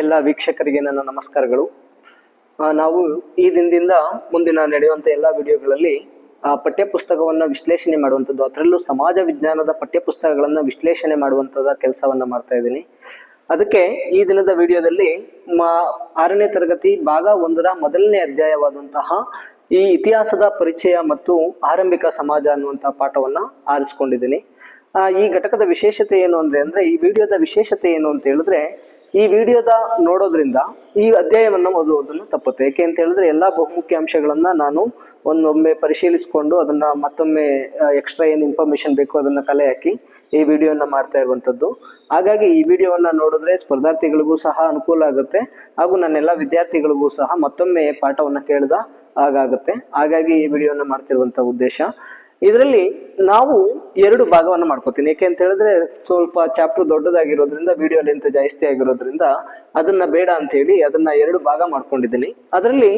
ಎಲ್ಲ ವೀಕ್ಷಕರಿಗೆ ನನ್ನ ನಮಸ್ಕಾರಗಳು. ನಾವು ಈ ದಿನದಿಂದ ಮುಂದಿನ ನಡೆಯುವಂತ ಎಲ್ಲ ವಿಡಿಯೋಗಳಲ್ಲಿ ಪಠ್ಯಪುಸ್ತಕವನ್ನ ವಿಶ್ಲೇಷಣೆ ಮಾಡುವಂಥದ್ದು, ಅದರಲ್ಲೂ ಸಮಾಜ ವಿಜ್ಞಾನದ ಪಠ್ಯಪುಸ್ತಕಗಳನ್ನು ವಿಶ್ಲೇಷಣೆ ಮಾಡುವಂಥದ್ದ ಕೆಲಸವನ್ನ ಮಾಡ್ತಾ ಇದ್ದೀನಿ. ಅದಕ್ಕೆ ಈ ದಿನದ ವಿಡಿಯೋದಲ್ಲಿ ಆರನೇ ತರಗತಿ ಭಾಗ ಒಂದರ ಮೊದಲನೇ ಅಧ್ಯಾಯವಾದಂತಹ ಈ ಇತಿಹಾಸದ ಪರಿಚಯ ಮತ್ತು ಆರಂಭಿಕ ಸಮಾಜ ಅನ್ನುವಂತಹ ಪಾಠವನ್ನ ಆರಿಸ್ಕೊಂಡಿದ್ದೀನಿ. ಈ ಘಟಕದ ವಿಶೇಷತೆ ಏನು ಅಂದ್ರೆ ಅಂದ್ರೆ ಈ ವಿಡಿಯೋದ ವಿಶೇಷತೆ ಏನು ಅಂತ ಹೇಳಿದ್ರೆ ಈ ವಿಡಿಯೋದ ನೋಡೋದ್ರಿಂದ ಈ ಅಧ್ಯಾಯವನ್ನು ಓದುವುದನ್ನು ತಪ್ಪುತ್ತೆ. ಯಾಕೆ ಅಂತ ಹೇಳಿದ್ರೆ ಎಲ್ಲಾ ಬಹುಮುಖ್ಯ ಅಂಶಗಳನ್ನ ನಾನು ಒಂದೊಮ್ಮೆ ಪರಿಶೀಲಿಸಿಕೊಂಡು ಅದನ್ನ ಮತ್ತೊಮ್ಮೆ ಎಕ್ಸ್ಟ್ರಾ ಏನು ಇನ್ಫಾರ್ಮೇಶನ್ ಬೇಕು ಅದನ್ನ ಕಲೆ ಹಾಕಿ ಈ ವಿಡಿಯೋನ ಮಾಡ್ತಾ ಇರುವಂತದ್ದು. ಹಾಗಾಗಿ ಈ ವಿಡಿಯೋವನ್ನ ನೋಡಿದ್ರೆ ಸ್ಪರ್ಧಾರ್ಥಿಗಳಿಗೂ ಸಹ ಅನುಕೂಲ ಆಗುತ್ತೆ. ಹಾಗೂ ನನ್ನೆಲ್ಲ ವಿದ್ಯಾರ್ಥಿಗಳಿಗೂ ಸಹ ಮತ್ತೊಮ್ಮೆ ಪಾಠವನ್ನ ಕೇಳಿದ ಹಾಗಾಗುತ್ತೆ. ಹಾಗಾಗಿ ಈ ವಿಡಿಯೋನ ಮಾಡ್ತಿರುವಂತ ಉದ್ದೇಶ. ಇದರಲ್ಲಿ ನಾವು ಎರಡು ಭಾಗವನ್ನು ಮಾಡ್ಕೋತೀನಿ. ಯಾಕೆ ಅಂತ ಹೇಳಿದ್ರೆ ಸ್ವಲ್ಪ ಚಾಪ್ಟರ್ ದೊಡ್ಡದಾಗಿರೋದ್ರಿಂದ ವಿಡಿಯೋ ಲೆಂತ್ ಜಾಸ್ತಿ ಆಗಿರೋದ್ರಿಂದ ಅದನ್ನ ಬೇಡ ಅಂತ ಹೇಳಿ ಅದನ್ನ ಎರಡು ಭಾಗ ಮಾಡ್ಕೊಂಡಿದ್ದೀನಿ. ಅದರಲ್ಲಿ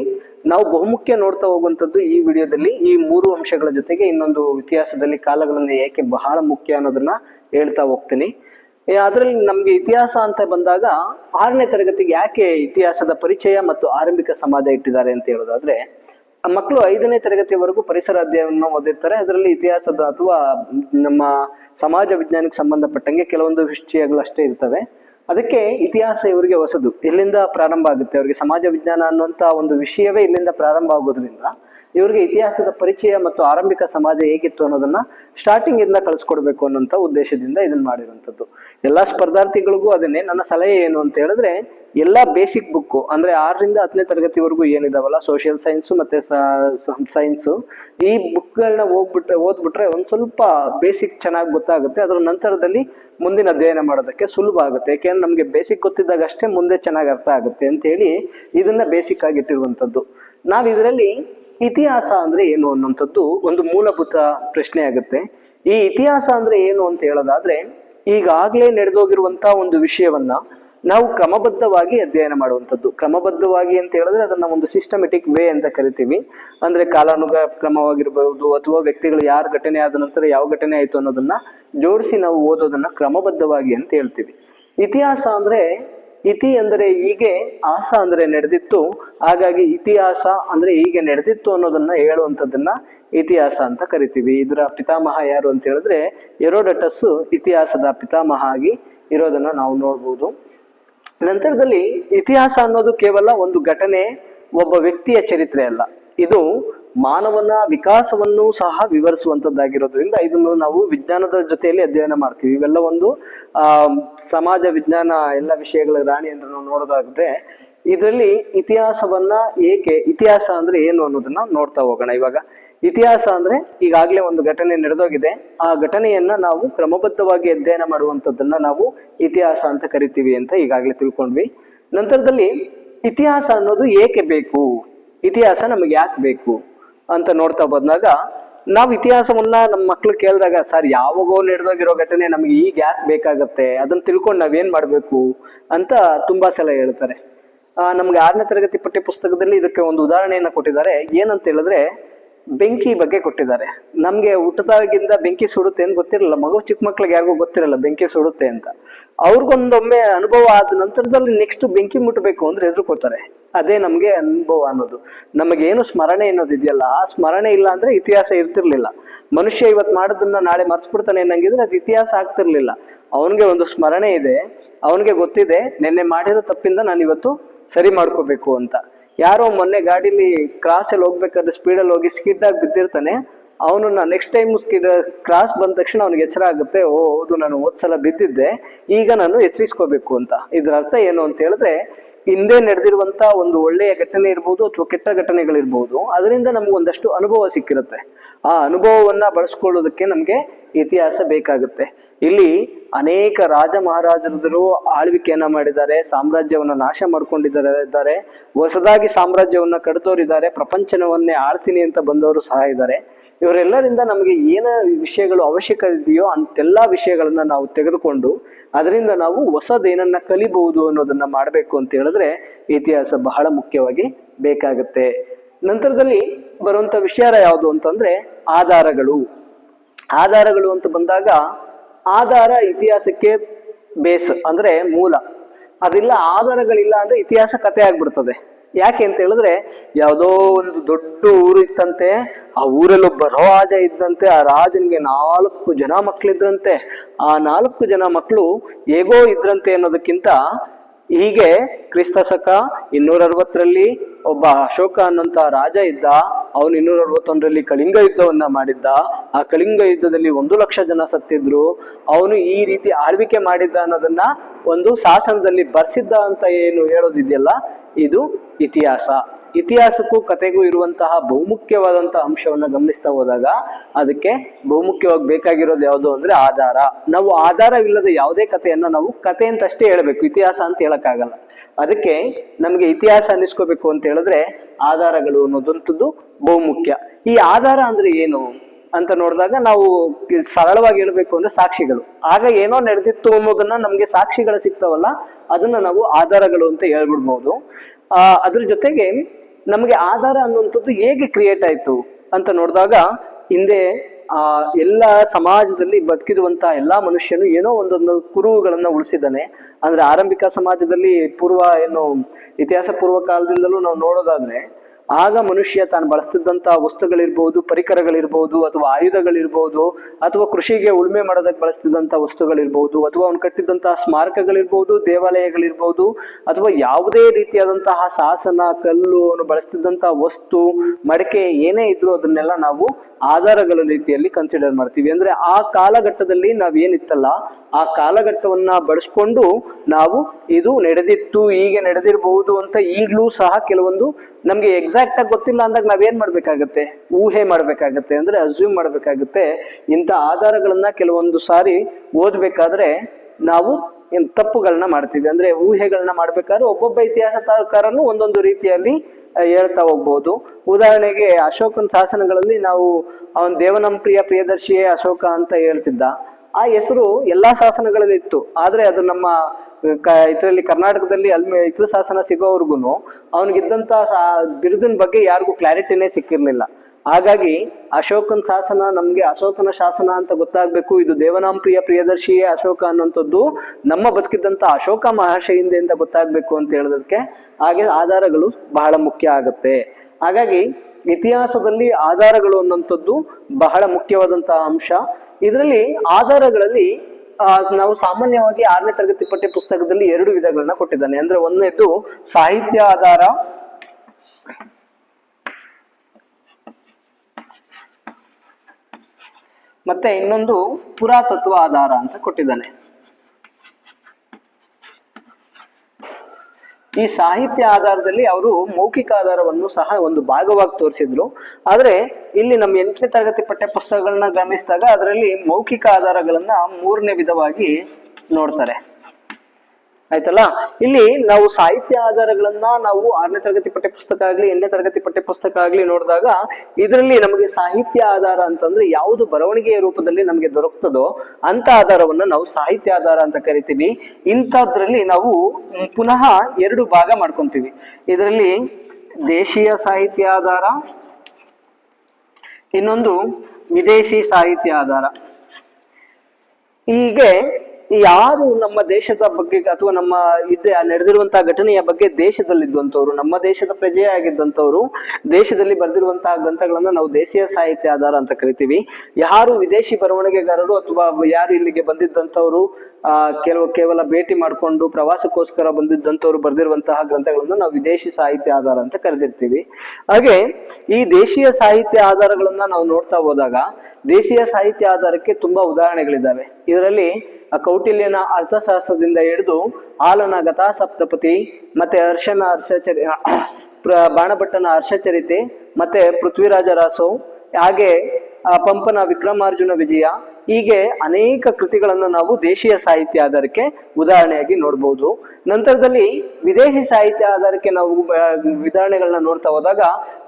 ನಾವು ಬಹುಮುಖ್ಯ ನೋಡ್ತಾ ಹೋಗುವಂಥದ್ದು ಈ ವಿಡಿಯೋದಲ್ಲಿ ಈ ಮೂರು ಅಂಶಗಳ ಜೊತೆಗೆ ಇನ್ನೊಂದು ಇತಿಹಾಸದಲ್ಲಿ ಕಾಲಗಳನ್ನ ಏಕೆ ಬಹಳ ಮುಖ್ಯ ಅನ್ನೋದನ್ನ ಹೇಳ್ತಾ ಹೋಗ್ತೀನಿ. ಅದರಲ್ಲಿ ನಮ್ಗೆ ಇತಿಹಾಸ ಅಂತ ಬಂದಾಗ ಆರನೇ ತರಗತಿಗೆ ಯಾಕೆ ಇತಿಹಾಸದ ಪರಿಚಯ ಮತ್ತು ಆರಂಭಿಕ ಸಮಾಜ ಇಟ್ಟಿದ್ದಾರೆ ಅಂತ ಹೇಳೋದಾದ್ರೆ ಮಕ್ಕಳು ಐದನೇ ತರಗತಿವರೆಗೂ ಪರಿಸರ ಅಧ್ಯಯನವನ್ನು ಓದಿರ್ತಾರೆ. ಅದರಲ್ಲಿ ಇತಿಹಾಸದ ಅಥವಾ ನಮ್ಮ ಸಮಾಜ ವಿಜ್ಞಾನಕ್ಕೆ ಸಂಬಂಧಪಟ್ಟಂಗೆ ಕೆಲವೊಂದು ವಿಷಯಗಳಷ್ಟೇ ಇರ್ತವೆ. ಅದಕ್ಕೆ ಇತಿಹಾಸ ಇವರಿಗೆ ಹೊಸದು. ಇಲ್ಲಿಂದ ಪ್ರಾರಂಭ ಆಗುತ್ತೆ? ಅವರಿಗೆ ಸಮಾಜ ವಿಜ್ಞಾನ ಅನ್ನುವಂಥ ಒಂದು ವಿಷಯವೇ ಇಲ್ಲಿಂದ ಪ್ರಾರಂಭ ಆಗೋದ್ರಿಂದ ಇವರಿಗೆ ಇತಿಹಾಸದ ಪರಿಚಯ ಮತ್ತು ಆರಂಭಿಕ ಸಮಾಜ ಹೇಗಿತ್ತು ಅನ್ನೋದನ್ನ ಸ್ಟಾರ್ಟಿಂಗ್ ಇಂದ ಕಳಿಸ್ಕೊಡ್ಬೇಕು ಅನ್ನೋಂಥ ಉದ್ದೇಶದಿಂದ ಇದನ್ನ ಮಾಡಿರುವಂಥದ್ದು. ಎಲ್ಲಾ ಸ್ಪರ್ಧಾರ್ಥಿಗಳಿಗೂ ಅದನ್ನೇ ನನ್ನ ಸಲಹೆ ಏನು ಅಂತ ಹೇಳಿದ್ರೆ, ಎಲ್ಲಾ ಬೇಸಿಕ್ ಬುಕ್ ಅಂದ್ರೆ ಆರರಿಂದ ಹತ್ತನೇ ತರಗತಿವರೆಗೂ ಏನಿದಾವಲ್ಲ ಸೋಷಿಯಲ್ ಸೈನ್ಸ್ ಮತ್ತೆ ಸೈನ್ಸ್ ಈ ಬುಕ್ಗಳನ್ನ ಹೋಗ್ಬಿಟ್ರೆ ಓದ್ಬಿಟ್ರೆ ಒಂದ್ ಸ್ವಲ್ಪ ಬೇಸಿಕ್ ಚೆನ್ನಾಗಿ ಗೊತ್ತಾಗುತ್ತೆ. ಅದ್ರ ನಂತರದಲ್ಲಿ ಮುಂದಿನ ಅಧ್ಯಯನ ಮಾಡೋದಕ್ಕೆ ಸುಲಭ ಆಗುತ್ತೆ. ಯಾಕೆಂದ್ರೆ ನಮ್ಗೆ ಬೇಸಿಕ್ ಗೊತ್ತಿದ್ದಾಗ ಅಷ್ಟೇ ಮುಂದೆ ಚೆನ್ನಾಗಿ ಅರ್ಥ ಆಗುತ್ತೆ ಅಂತ ಹೇಳಿ ಇದನ್ನ ಬೇಸಿಕ್ ಆಗಿ ಇಟ್ಟಿರುವಂತದ್ದು ನಾವ್ ಇದರಲ್ಲಿ ಇತಿಹಾಸ ಅಂದ್ರೆ ಏನು ಅನ್ನುವಂಥದ್ದು ಒಂದು ಮೂಲಭೂತ ಪ್ರಶ್ನೆ ಆಗುತ್ತೆ. ಈ ಇತಿಹಾಸ ಅಂದ್ರೆ ಏನು ಅಂತ ಹೇಳೋದಾದ್ರೆ, ಈಗಾಗಲೇ ನಡೆದೋಗಿರುವಂತಹ ಒಂದು ವಿಷಯವನ್ನ ನಾವು ಕ್ರಮಬದ್ಧವಾಗಿ ಅಧ್ಯಯನ ಮಾಡುವಂಥದ್ದು. ಕ್ರಮಬದ್ಧವಾಗಿ ಅಂತ ಹೇಳಿದ್ರೆ ಅದನ್ನ ಒಂದು ಸಿಸ್ಟಮೆಟಿಕ್ ವೇ ಅಂತ ಕರಿತೀವಿ. ಅಂದ್ರೆ ಕಾಲಾನುಗ ಕ್ರಮವಾಗಿರ್ಬಹುದು ಅಥವಾ ವ್ಯಕ್ತಿಗಳು ಯಾರ ಘಟನೆ ಆದ ನಂತರ ಯಾವ ಘಟನೆ ಆಯ್ತು ಅನ್ನೋದನ್ನ ಜೋಡಿಸಿ ನಾವು ಓದೋದನ್ನ ಕ್ರಮಬದ್ಧವಾಗಿ ಅಂತ ಹೇಳ್ತೀವಿ. ಇತಿಹಾಸ ಅಂದ್ರೆ ಇತಿ ಅಂದರೆ ಹೀಗೆ, ಆಸ ಅಂದ್ರೆ ನಡೆದಿತ್ತು. ಹಾಗಾಗಿ ಇತಿಹಾಸ ಅಂದ್ರೆ ಹೀಗೆ ನಡೆದಿತ್ತು ಅನ್ನೋದನ್ನ ಹೇಳುವಂಥದ್ದನ್ನ ಇತಿಹಾಸ ಅಂತ ಕರಿತೀವಿ. ಇದರ ಪಿತಾಮಹ ಯಾರು ಅಂತ ಹೇಳಿದ್ರೆ ಎರೋಡಟಸ್ ಇತಿಹಾಸದ ಪಿತಾಮಹ ಆಗಿ ಇರೋದನ್ನ ನಾವು ನೋಡ್ಬೋದು. ನಂತರದಲ್ಲಿ ಇತಿಹಾಸ ಅನ್ನೋದು ಕೇವಲ ಒಂದು ಘಟನೆ, ಒಬ್ಬ ವ್ಯಕ್ತಿಯ ಚರಿತ್ರೆ ಅಲ್ಲ. ಇದು ಮಾನವನ ವಿಕಾಸವನ್ನು ಸಹ ವಿವರಿಸುವಂತದ್ದಾಗಿರೋದ್ರಿಂದ ಇದನ್ನು ನಾವು ವಿಜ್ಞಾನದ ಜೊತೆಯಲ್ಲಿ ಅಧ್ಯಯನ ಮಾಡ್ತೀವಿ. ಇವೆಲ್ಲ ಒಂದು, ಆ, ಸಮಾಜ ವಿಜ್ಞಾನ ಎಲ್ಲ ವಿಷಯಗಳ ರಾಣಿ ಅಂತ ನಾವು ನೋಡೋದಾದ್ರೆ ಇದರಲ್ಲಿ ಇತಿಹಾಸವನ್ನ ಏಕೆ, ಇತಿಹಾಸ ಅಂದ್ರೆ ಏನು ಅನ್ನೋದನ್ನ ನೋಡ್ತಾ ಹೋಗೋಣ ಇವಾಗ. ಇತಿಹಾಸ ಅಂದ್ರೆ ಈಗಾಗಲೇ ಒಂದು ಘಟನೆ ನಡೆದೋಗಿದೆ. ಆ ಘಟನೆಯನ್ನ ನಾವು ಕ್ರಮಬದ್ಧವಾಗಿ ಅಧ್ಯಯನ ಮಾಡುವಂತದ್ದನ್ನ ನಾವು ಇತಿಹಾಸ ಅಂತ ಕರಿತೀವಿ ಅಂತ ಈಗಾಗಲೇ ತಿಳ್ಕೊಂಡ್ವಿ. ನಂತರದಲ್ಲಿ ಇತಿಹಾಸ ಅನ್ನೋದು ಏಕೆ ಬೇಕು? ಇತಿಹಾಸ ನಮಗೆ ಯಾಕೆ ಬೇಕು? ಅಂತ ನೋಡ್ತಾ ಬಂದಾಗ ನಾವು ಇತಿಹಾಸವನ್ನ ನಮ್ಮ ಮಕ್ಳು ಕೇಳಿದಾಗ, ಸರ್ ಯಾವಾಗೋ ನಡೆದೋಗಿರೋ ಘಟನೆ ನಮ್ಗೆ ಈಗ ಯಾಕೆ ಬೇಕಾಗತ್ತೆ? ಅದನ್ನ ತಿಳ್ಕೊಂಡು ನಾವೇನ್ ಮಾಡ್ಬೇಕು? ಅಂತ ತುಂಬಾ ಸಲ ಹೇಳ್ತಾರೆ. ನಮ್ಗೆ ಆರನೇ ತರಗತಿ ಪಠ್ಯ ಪುಸ್ತಕದಲ್ಲಿ ಇದಕ್ಕೆ ಒಂದು ಉದಾಹರಣೆಯನ್ನ ಕೊಟ್ಟಿದ್ದಾರೆ. ಏನಂತ ಹೇಳಿದ್ರೆ ಬೆಂಕಿ ಬಗ್ಗೆ ಕೊಟ್ಟಿದ್ದಾರೆ. ನಮ್ಗೆ ಊಟದಾಗಿಂದ ಬೆಂಕಿ ಸುಡುತ್ತೆ ಅಂತ ಗೊತ್ತಿರಲ್ಲ, ಮಗು ಚಿಕ್ಕ ಮಕ್ಳಿಗೆ ಯಾರಿಗೂ ಗೊತ್ತಿರಲ್ಲ ಬೆಂಕಿ ಸುಡುತ್ತೆ ಅಂತ. ಅವ್ರಿಗೊಂದೊಮ್ಮೆ ಅನುಭವ ಆದ ನಂತರದಲ್ಲಿ ನೆಕ್ಸ್ಟ್ ಬೆಂಕಿ ಮುಟ್ಟಬೇಕು ಅಂದ್ರೆ ಹೆದರ್ಕೋತಾರೆ. ಅದೇ ನಮ್ಗೆ ಅನುಭವ ಅನ್ನೋದು. ನಮಗೇನು ಸ್ಮರಣೆ ಅನ್ನೋದು ಇದೆಯಲ್ಲ, ಆ ಸ್ಮರಣೆ ಇಲ್ಲ ಅಂದ್ರೆ ಇತಿಹಾಸ ಇರ್ತಿರ್ಲಿಲ್ಲ. ಮನುಷ್ಯ ಇವತ್ ಮಾಡೋದನ್ನ ನಾಳೆ ಮರ್ಸ್ಬಿಡ್ತಾನೆ ಅನ್ನಂಗಿದ್ರೆ ಅದು ಇತಿಹಾಸ ಆಗ್ತಿರ್ಲಿಲ್ಲ. ಅವನಿಗೆ ಒಂದು ಸ್ಮರಣೆ ಇದೆ, ಅವನಿಗೆ ಗೊತ್ತಿದೆ, ನಿನ್ನೆ ಮಾಡಿರೋ ತಪ್ಪಿಂದ ನಾನು ಇವತ್ತು ಸರಿ ಮಾಡ್ಕೋಬೇಕು ಅಂತ. ಯಾರೋ ಮೊನ್ನೆ ಗಾಡಿಲಿ ಕ್ರಾಸ್ ಅಲ್ಲಿ ಹೋಗ್ಬೇಕಾದ್ರೆ ಸ್ಪೀಡಲ್ಲಿ ಹೋಗಿ ಸ್ಕಿಡ್ ಆಗಿ ಬಿದ್ದಿರ್ತಾನೆ. ಅವನನ್ನ ನೆಕ್ಸ್ಟ್ ಟೈಮ್ ಸ್ಕಿಡ್ ಕ್ರಾಸ್ ಬಂದ ತಕ್ಷಣ ಅವ್ನಿಗೆ ಎಚ್ಚರ ಆಗುತ್ತೆ, ಓ, ಹೌದು, ನಾನು ಹೋದ್ಸಲ ಬಿದ್ದಿದ್ದೆ, ಈಗ ನಾನು ಎಚ್ಚರಿಸ್ಕೋಬೇಕು ಅಂತ. ಇದರ ಅರ್ಥ ಏನು ಅಂತ ಹೇಳಿದ್ರೆ ಹಿಂದೆ ನಡೆದಿರುವಂತ ಒಂದು ಒಳ್ಳೆಯ ಘಟನೆ ಇರ್ಬೋದು ಅಥವಾ ಕೆಟ್ಟ ಘಟನೆಗಳಿರ್ಬೋದು, ಅದರಿಂದ ನಮ್ಗೆ ಒಂದಷ್ಟು ಅನುಭವ ಸಿಕ್ಕಿರುತ್ತೆ. ಆ ಅನುಭವವನ್ನ ಬಳಸ್ಕೊಳ್ಳೋದಕ್ಕೆ ನಮ್ಗೆ ಇತಿಹಾಸ ಬೇಕಾಗುತ್ತೆ. ಇಲ್ಲಿ ಅನೇಕ ರಾಜ ಮಹಾರಾಜರದರು ಆಳ್ವಿಕೆಯನ್ನ ಮಾಡಿದ್ದಾರೆ, ಸಾಮ್ರಾಜ್ಯವನ್ನ ನಾಶ ಮಾಡ್ಕೊಂಡಿದ್ದಾರೆ, ಹೊಸದಾಗಿ ಸಾಮ್ರಾಜ್ಯವನ್ನ ಕಡ್ದೋರಿದ್ದಾರೆ, ಪ್ರಪಂಚನವನ್ನೇ ಆಳ್ತೀನಿ ಅಂತ ಬಂದವರು ಸಹ ಇದ್ದಾರೆ. ಇವರೆಲ್ಲರಿಂದ ನಮಗೆ ಏನ ವಿಷಯಗಳು ಅವಶ್ಯಕ ಇದೆಯೋ ಅಂತೆಲ್ಲ ವಿಷಯಗಳನ್ನ ನಾವು ತೆಗೆದುಕೊಂಡು ಅದರಿಂದ ನಾವು ಹೊಸದೇನನ್ನ ಕಲಿಬಹುದು ಅನ್ನೋದನ್ನ ಮಾಡಬೇಕು ಅಂತ ಹೇಳಿದ್ರೆ ಇತಿಹಾಸ ಬಹಳ ಮುಖ್ಯವಾಗಿ ಬೇಕಾಗುತ್ತೆ. ನಂತರದಲ್ಲಿ ಬರುವಂತ ವಿಷಯ ಯಾವುದು ಅಂತಂದ್ರೆ ಆಧಾರಗಳು. ಆಧಾರಗಳು ಅಂತ ಬಂದಾಗ ಆಧಾರ ಇತಿಹಾಸಕ್ಕೆ ಬೇಸ್ ಅಂದ್ರೆ ಮೂಲ. ಅದಿಲ್ಲ ಆಧಾರಗಳಿಲ್ಲ ಅಂದ್ರೆ ಇತಿಹಾಸ ಕಥೆ ಆಗ್ಬಿಡ್ತದೆ. ಯಾಕೆ ಅಂತ ಹೇಳಿದ್ರೆ ಯಾವುದೋ ಒಂದು ದೊಡ್ಡ ಊರು ಇತ್ತಂತೆ, ಆ ಊರಲ್ಲಿ ಒಬ್ಬ ರಾಜ ಇದ್ದಂತೆ, ಆ ರಾಜನಿಗೆ ನಾಲ್ಕು ಜನ ಮಕ್ಕಳಿದ್ರಂತೆ ಆ ನಾಲ್ಕು ಜನ ಮಕ್ಕಳು ಹೇಗೋ ಇದ್ರಂತೆ ಅನ್ನೋದಕ್ಕಿಂತ ಹೀಗೆ ಕ್ರಿಸ್ತ ಸಕ ಇನ್ನೂರ ಅರವತ್ತರಲ್ಲಿ ಒಬ್ಬ ಅಶೋಕ ಅನ್ನುವಂತ ರಾಜ ಇದ್ದ, ಅವನು ಇನ್ನೂರ ಅರವತ್ತೊಂದರಲ್ಲಿ ಕಳಿಂಗ ಯುದ್ಧವನ್ನ ಮಾಡಿದ್ದ. ಆ ಕಳಿಂಗ ಯುದ್ಧದಲ್ಲಿ ಒಂದು ಲಕ್ಷ ಜನ ಸತ್ತಿದ್ರು. ಅವನು ಈ ರೀತಿ ಆಳ್ವಿಕೆ ಮಾಡಿದ್ದ ಅನ್ನೋದನ್ನ ಒಂದು ಶಾಸನದಲ್ಲಿ ಬರ್ಸಿದ್ದ ಅಂತ ಏನು ಹೇಳೋದಿದೆಯಲ್ಲ? ಇದು ಇತಿಹಾಸ. ಇತಿಹಾಸಕ್ಕೂ ಕತೆಗೂ ಇರುವಂತಹ ಬಹುಮುಖ್ಯವಾದಂತಹ ಅಂಶವನ್ನ ಗಮನಿಸ್ತಾ ಹೋದಾಗ ಅದಕ್ಕೆ ಬಹುಮುಖ್ಯವಾಗಿ ಬೇಕಾಗಿರೋದು ಯಾವುದು ಅಂದ್ರೆ ಆಧಾರ. ನಾವು ಆಧಾರವಿಲ್ಲದ ಯಾವುದೇ ಕಥೆಯನ್ನ ನಾವು ಕತೆ ಅಂತ ಅಷ್ಟೇ ಹೇಳ್ಬೇಕು, ಇತಿಹಾಸ ಅಂತ ಹೇಳಕ್ಕಾಗಲ್ಲ. ಅದಕ್ಕೆ ನಮಗೆ ಇತಿಹಾಸ ಅನ್ನಿಸ್ಕೋಬೇಕು ಅಂತ ಹೇಳಿದ್ರೆ ಆಧಾರಗಳು ಅನ್ನೋದಂಥದ್ದು ಬಹುಮುಖ್ಯ. ಈ ಆಧಾರ ಅಂದ್ರೆ ಏನು ಅಂತ ನೋಡಿದಾಗ ನಾವು ಸರಳವಾಗಿ ಹೇಳ್ಬೇಕು ಅಂದ್ರೆ ಸಾಕ್ಷಿಗಳು. ಆಗ ಏನೋ ನಡೆದಿತ್ತು ಅನ್ನೋದನ್ನ ನಮ್ಗೆ ಸಾಕ್ಷಿಗಳು ಸಿಗ್ತಾವಲ್ಲ, ಅದನ್ನ ನಾವು ಆಧಾರಗಳು ಅಂತ ಹೇಳ್ಬಿಡ್ಬಹುದು ಅದ್ರ ಜೊತೆಗೆ ನಮಗೆ ಆಧಾರ ಅನ್ನುವಂಥದ್ದು ಹೇಗೆ ಕ್ರಿಯೇಟ್ ಆಯ್ತು ಅಂತ ನೋಡಿದಾಗ ಹಿಂದೆ, ಆ, ಎಲ್ಲ ಸಮಾಜದಲ್ಲಿ ಬದುಕಿರುವಂತಹ ಎಲ್ಲಾ ಮನುಷ್ಯನು ಏನೋ ಒಂದೊಂದು ಕುರುಹುಗಳನ್ನ ಉಳಿಸಿದ್ದಾನೆ. ಅಂದ್ರೆ ಆರಂಭಿಕ ಸಮಾಜದಲ್ಲಿ ಪೂರ್ವ ಏನು ಇತಿಹಾಸ ಪೂರ್ವ ಕಾಲದಿಂದಲೂ ನಾವು ನೋಡೋದಾದ್ರೆ ಆಗ ಮನುಷ್ಯ ತಾನು ಬಳಸ್ತಿದ್ದಂತಹ ವಸ್ತುಗಳಿರ್ಬೋದು, ಪರಿಕರಗಳಿರ್ಬೋದು, ಅಥವಾ ಆಯುಧಗಳಿರ್ಬೋದು, ಅಥವಾ ಕೃಷಿಗೆ ಉಳುಮೆ ಮಾಡೋದಕ್ಕೆ ಬಳಸ್ತಿದ್ದಂತಹ ವಸ್ತುಗಳಿರ್ಬೋದು, ಅಥವಾ ಅವನು ಕಟ್ಟಿದ್ದಂತಹ ಸ್ಮಾರಕಗಳಿರ್ಬೋದು, ದೇವಾಲಯಗಳಿರ್ಬೋದು, ಅಥವಾ ಯಾವುದೇ ರೀತಿಯಾದಂತಹ ಶಾಸನ ಕಲ್ಲು, ಅವನು ಬಳಸ್ತಿದ್ದಂತಹ ವಸ್ತು, ಮಡಕೆ ಏನೇ ಇದ್ರು ಅದನ್ನೆಲ್ಲ ನಾವು ಆಧಾರಗಳ ರೀತಿಯಲ್ಲಿ ಕನ್ಸಿಡರ್ ಮಾಡ್ತೀವಿ. ಅಂದ್ರೆ ಆ ಕಾಲಘಟ್ಟದಲ್ಲಿ ನಾವೇನಿತ್ತಲ್ಲ, ಆ ಕಾಲಘಟ್ಟವನ್ನ ಬಳಸ್ಕೊಂಡು ನಾವು ಇದು ನಡೆದಿತ್ತು, ಹೀಗೆ ನಡೆದಿರಬಹುದು ಅಂತ ಈಗಲೂ ಸಹ ಕೆಲವೊಂದು ನಮ್ಗೆ ಎಕ್ಸಾಕ್ಟ್ ಆಗಿ ಗೊತ್ತಿಲ್ಲ ಅಂದಾಗ ನಾವೇನ್ ಮಾಡ್ಬೇಕಾಗತ್ತೆ? ಊಹೆ ಮಾಡ್ಬೇಕಾಗತ್ತೆ. ಅಂದ್ರೆ ಅಸ್ಯೂಮ್ ಮಾಡ್ಬೇಕಾಗತ್ತೆ. ಇಂಥ ಆಧಾರಗಳನ್ನ ಕೆಲವೊಂದು ಸಾರಿ ಓದ್ಬೇಕಾದ್ರೆ ನಾವು ಏನ್ ತಪ್ಪುಗಳನ್ನ ಮಾಡ್ತೀವಿ. ಅಂದ್ರೆ ಊಹೆಗಳನ್ನ ಮಾಡ್ಬೇಕಾದ್ರೆ ಒಬ್ಬೊಬ್ಬ ಇತಿಹಾಸಕಾರನು ಒಂದೊಂದು ರೀತಿಯಲ್ಲಿ ಹೇಳ್ತಾ ಹೋಗ್ಬೋದು. ಉದಾಹರಣೆಗೆ ಅಶೋಕನ ಶಾಸನಗಳಲ್ಲಿ ನಾವು ಅವನ್ ದೇವನಂಪ್ರಿಯ ಪ್ರಿಯದರ್ಶಿಯೇ ಅಶೋಕ ಅಂತ ಹೇಳ್ತಿದ್ದ. ಆ ಹೆಸರು ಎಲ್ಲಾ ಶಾಸನಗಳಲ್ಲಿ ಇತ್ತು. ಆದ್ರೆ ಅದು ನಮ್ಮ ಇದರಲ್ಲಿ ಕರ್ನಾಟಕದಲ್ಲಿ ಅಲ್ಲಿ ಇತರ ಶಾಸನ ಸಿಗೋವರ್ಗುನು ಅವನಿಗಿದ್ದಂತ ಬಿರುದಿನ ಬಗ್ಗೆ ಯಾರಿಗೂ ಕ್ಲಾರಿಟಿನೇ ಸಿಕ್ಕಿರ್ಲಿಲ್ಲ. ಹಾಗಾಗಿ ಅಶೋಕನ ಶಾಸನ, ನಮ್ಗೆ ಅಶೋಕನ ಶಾಸನ ಅಂತ ಗೊತ್ತಾಗ್ಬೇಕು. ಇದು ದೇವನಾಂಪ್ರಿಯ ಪ್ರಿಯದರ್ಶಿಯೇ ಅಶೋಕ ಅನ್ನೋಂಥದ್ದು ನಮ್ಮ ಬದುಕಿದ್ದಂತ ಅಶೋಕ ಮಹಾಶಯಿಂದ ಅಂತ ಗೊತ್ತಾಗ್ಬೇಕು ಅಂತ ಹೇಳೋದಕ್ಕೆ ಹಾಗೆ ಆಧಾರಗಳು ಬಹಳ ಮುಖ್ಯ ಆಗುತ್ತೆ. ಹಾಗಾಗಿ ಇತಿಹಾಸದಲ್ಲಿ ಆಧಾರಗಳು ಅನ್ನೋಂಥದ್ದು ಬಹಳ ಮುಖ್ಯವಾದಂತಹ ಅಂಶ. ಇದರಲ್ಲಿ ಆಧಾರಗಳಲ್ಲಿ ನಾವು ಸಾಮಾನ್ಯವಾಗಿ ಆರನೇ ತರಗತಿ ಪಠ್ಯ ಪುಸ್ತಕದಲ್ಲಿ ಎರಡು ವಿಧಗಳನ್ನ ಕೊಟ್ಟಿದ್ದಾನೆ. ಅಂದ್ರೆ ಒಂದನೇದು ಸಾಹಿತ್ಯ ಆಧಾರ ಮತ್ತೆ ಇನ್ನೊಂದು ಪುರಾತತ್ವ ಆಧಾರ ಅಂತ ಕೊಟ್ಟಿದ್ದಾನೆ. ಈ ಸಾಹಿತ್ಯ ಆಧಾರದಲ್ಲಿ ಅವರು ಮೌಖಿಕ ಆಧಾರವನ್ನು ಸಹ ಒಂದು ಭಾಗವಾಗಿ ತೋರಿಸಿದ್ರು. ಆದ್ರೆ ಇಲ್ಲಿ ನಮ್ಮ ಎಂಟನೇ ತರಗತಿ ಪಠ್ಯ ಪುಸ್ತಕಗಳನ್ನ ಗಮನಿಸಿದಾಗ ಅದರಲ್ಲಿ ಮೌಖಿಕ ಆಧಾರಗಳನ್ನ ಮೂರನೇ ವಿಧವಾಗಿ ನೋಡ್ತಾರೆ. ಆಯ್ತಲ್ಲ? ಇಲ್ಲಿ ನಾವು ಸಾಹಿತ್ಯ ಆಧಾರಗಳನ್ನ ನಾವು ಆರನೇ ತರಗತಿ ಪಠ್ಯ ಪುಸ್ತಕ ಆಗ್ಲಿ ಎಂಟನೇ ತರಗತಿ ಪಠ್ಯ ಪುಸ್ತಕ ಆಗ್ಲಿ ನೋಡಿದಾಗ ಇದರಲ್ಲಿ ನಮಗೆ ಸಾಹಿತ್ಯ ಆಧಾರ ಅಂತಂದ್ರೆ ಯಾವುದು ಬರವಣಿಗೆಯ ರೂಪದಲ್ಲಿ ನಮಗೆ ದೊರಕ್ತದೋ ಅಂತ ಆಧಾರವನ್ನ ನಾವು ಸಾಹಿತ್ಯ ಆಧಾರ ಅಂತ ಕರಿತೀವಿ. ಇಂಥದ್ರಲ್ಲಿ ನಾವು ಪುನಃ ಎರಡು ಭಾಗ ಮಾಡ್ಕೊಂತೀವಿ. ಇದರಲ್ಲಿ ದೇಶೀಯ ಸಾಹಿತ್ಯ ಆಧಾರ, ಇನ್ನೊಂದು ವಿದೇಶಿ ಸಾಹಿತ್ಯ ಆಧಾರ. ಹೀಗೆ ಯಾರು ನಮ್ಮ ದೇಶದ ಬಗ್ಗೆ ಅಥವಾ ನಮ್ಮ ಇದೆ ನಡೆದಿರುವಂತಹ ಘಟನೆಯ ಬಗ್ಗೆ ದೇಶದಲ್ಲಿದ್ದಂಥವ್ರು, ನಮ್ಮ ದೇಶದ ಪ್ರಜೆಯಾಗಿದ್ದಂಥವ್ರು ದೇಶದಲ್ಲಿ ಬರೆದಿರುವಂತಹ ಗ್ರಂಥಗಳನ್ನ ನಾವು ದೇಶೀಯ ಸಾಹಿತ್ಯ ಆಧಾರ ಅಂತ ಕರಿತೀವಿ. ಯಾರು ವಿದೇಶಿ ಬರವಣಿಗೆಗಾರರು ಅಥವಾ ಯಾರು ಇಲ್ಲಿಗೆ ಬಂದಿದ್ದಂಥವ್ರು, ಆ ಕೆಲವು ಕೇವಲ ಭೇಟಿ ಮಾಡಿಕೊಂಡು ಪ್ರವಾಸಕ್ಕೋಸ್ಕರ ಬಂದಿದ್ದಂಥವ್ರು ಬರೆದಿರುವಂತಹ ಗ್ರಂಥಗಳನ್ನು ನಾವು ವಿದೇಶಿ ಸಾಹಿತ್ಯ ಆಧಾರ ಅಂತ ಕರೆದಿರ್ತೀವಿ. ಹಾಗೆ ಈ ದೇಶೀಯ ಸಾಹಿತ್ಯ ಆಧಾರಗಳನ್ನ ನಾವು ನೋಡ್ತಾ ಹೋದಾಗ, ದೇಶೀಯ ಸಾಹಿತ್ಯ ಆಧಾರಕ್ಕೆ ತುಂಬಾ ಉದಾಹರಣೆಗಳಿದ್ದಾವೆ. ಇದರಲ್ಲಿ ಕೌಟಿಲ್ಯನ ಅರ್ಥಶಾಸ್ತ್ರದಿಂದ ಹಿಡಿದು ಆಲನ ಗತಾ ಸಪ್ತಪತಿ ಮತ್ತೆ ಹರ್ಷನ ಹರ್ಷಚರಿ ಬಾಣಭಟ್ಟನ ಹರ್ಷಚರಿತೆ, ಮತ್ತೆ ಪೃಥ್ವಿರಾಜ ರಾಸು, ಹಾಗೆ ಪಂಪನ ವಿಕ್ರಮಾರ್ಜುನ ವಿಜಯ, ಹೀಗೆ ಅನೇಕ ಕೃತಿಗಳನ್ನು ನಾವು ದೇಶೀಯ ಸಾಹಿತ್ಯ ಆಧಾರಕ್ಕೆ ಉದಾಹರಣೆಯಾಗಿ ನೋಡ್ಬೋದು. ನಂತರದಲ್ಲಿ ವಿದೇಶಿ ಸಾಹಿತ್ಯ ಆಧಾರಕ್ಕೆ ನಾವು ಉದಾಹರಣೆಗಳನ್ನ ನೋಡ್ತಾ ಹೋದಾಗ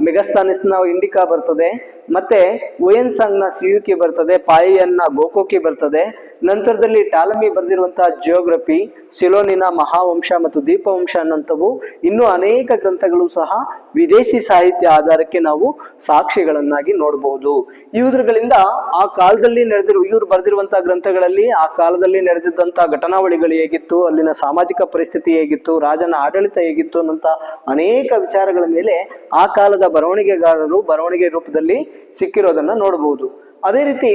ಮೆಗಸ್ತಾನಿಸ್ನ ಇಂಡಿಕಾ ಬರ್ತದೆ, ಮತ್ತೆ ಓಯನ್ ಸಾಂಗ್ನ ಸಿಯುಕಿ ಬರ್ತದೆ, ಪಾಯಿಯನ್ನ ಗೋಕೋಕಿ ಬರ್ತದೆ ನಂತರದಲ್ಲಿ ಟಾಲಮಿ ಬರೆದಿರುವಂತಹ ಜಿಯೋಗ್ರಫಿ ಸಿಲೋನಿನ ಮಹಾವಂಶ ಮತ್ತು ದೀಪವಂಶ ಅನ್ನಂಥವು ಇನ್ನೂ ಅನೇಕ ಗ್ರಂಥಗಳು ಸಹ ವಿದೇಶಿ ಸಾಹಿತ್ಯ ಆಧಾರಕ್ಕೆ ನಾವು ಸಾಕ್ಷಿಗಳನ್ನಾಗಿ ನೋಡಬಹುದು ಇವುಗಳಿಂದ ಆ ಕಾಲದಲ್ಲಿ ನಡೆದಿರುವ, ಇವರು ಬರೆದಿರುವಂತಹ ಗ್ರಂಥಗಳಲ್ಲಿ ಆ ಕಾಲದಲ್ಲಿ ನಡೆದಿದ್ದಂತಹ ಘಟನಾವಳಿಗಳು ಹೇಗಿತ್ತು, ಅಲ್ಲಿನ ಸಾಮಾಜಿಕ ಪರಿಸ್ಥಿತಿ ಹೇಗಿತ್ತು, ರಾಜನ ಆಡಳಿತ ಹೇಗಿತ್ತು ಅನ್ನಂತ ಅನೇಕ ವಿಚಾರಗಳ ಮೇಲೆ ಆ ಕಾಲದ ಬರವಣಿಗೆಗಾರರು ಬರವಣಿಗೆ ರೂಪದಲ್ಲಿ ಸಿಕ್ಕಿರೋದನ್ನ ನೋಡಬಹುದು ಅದೇ ರೀತಿ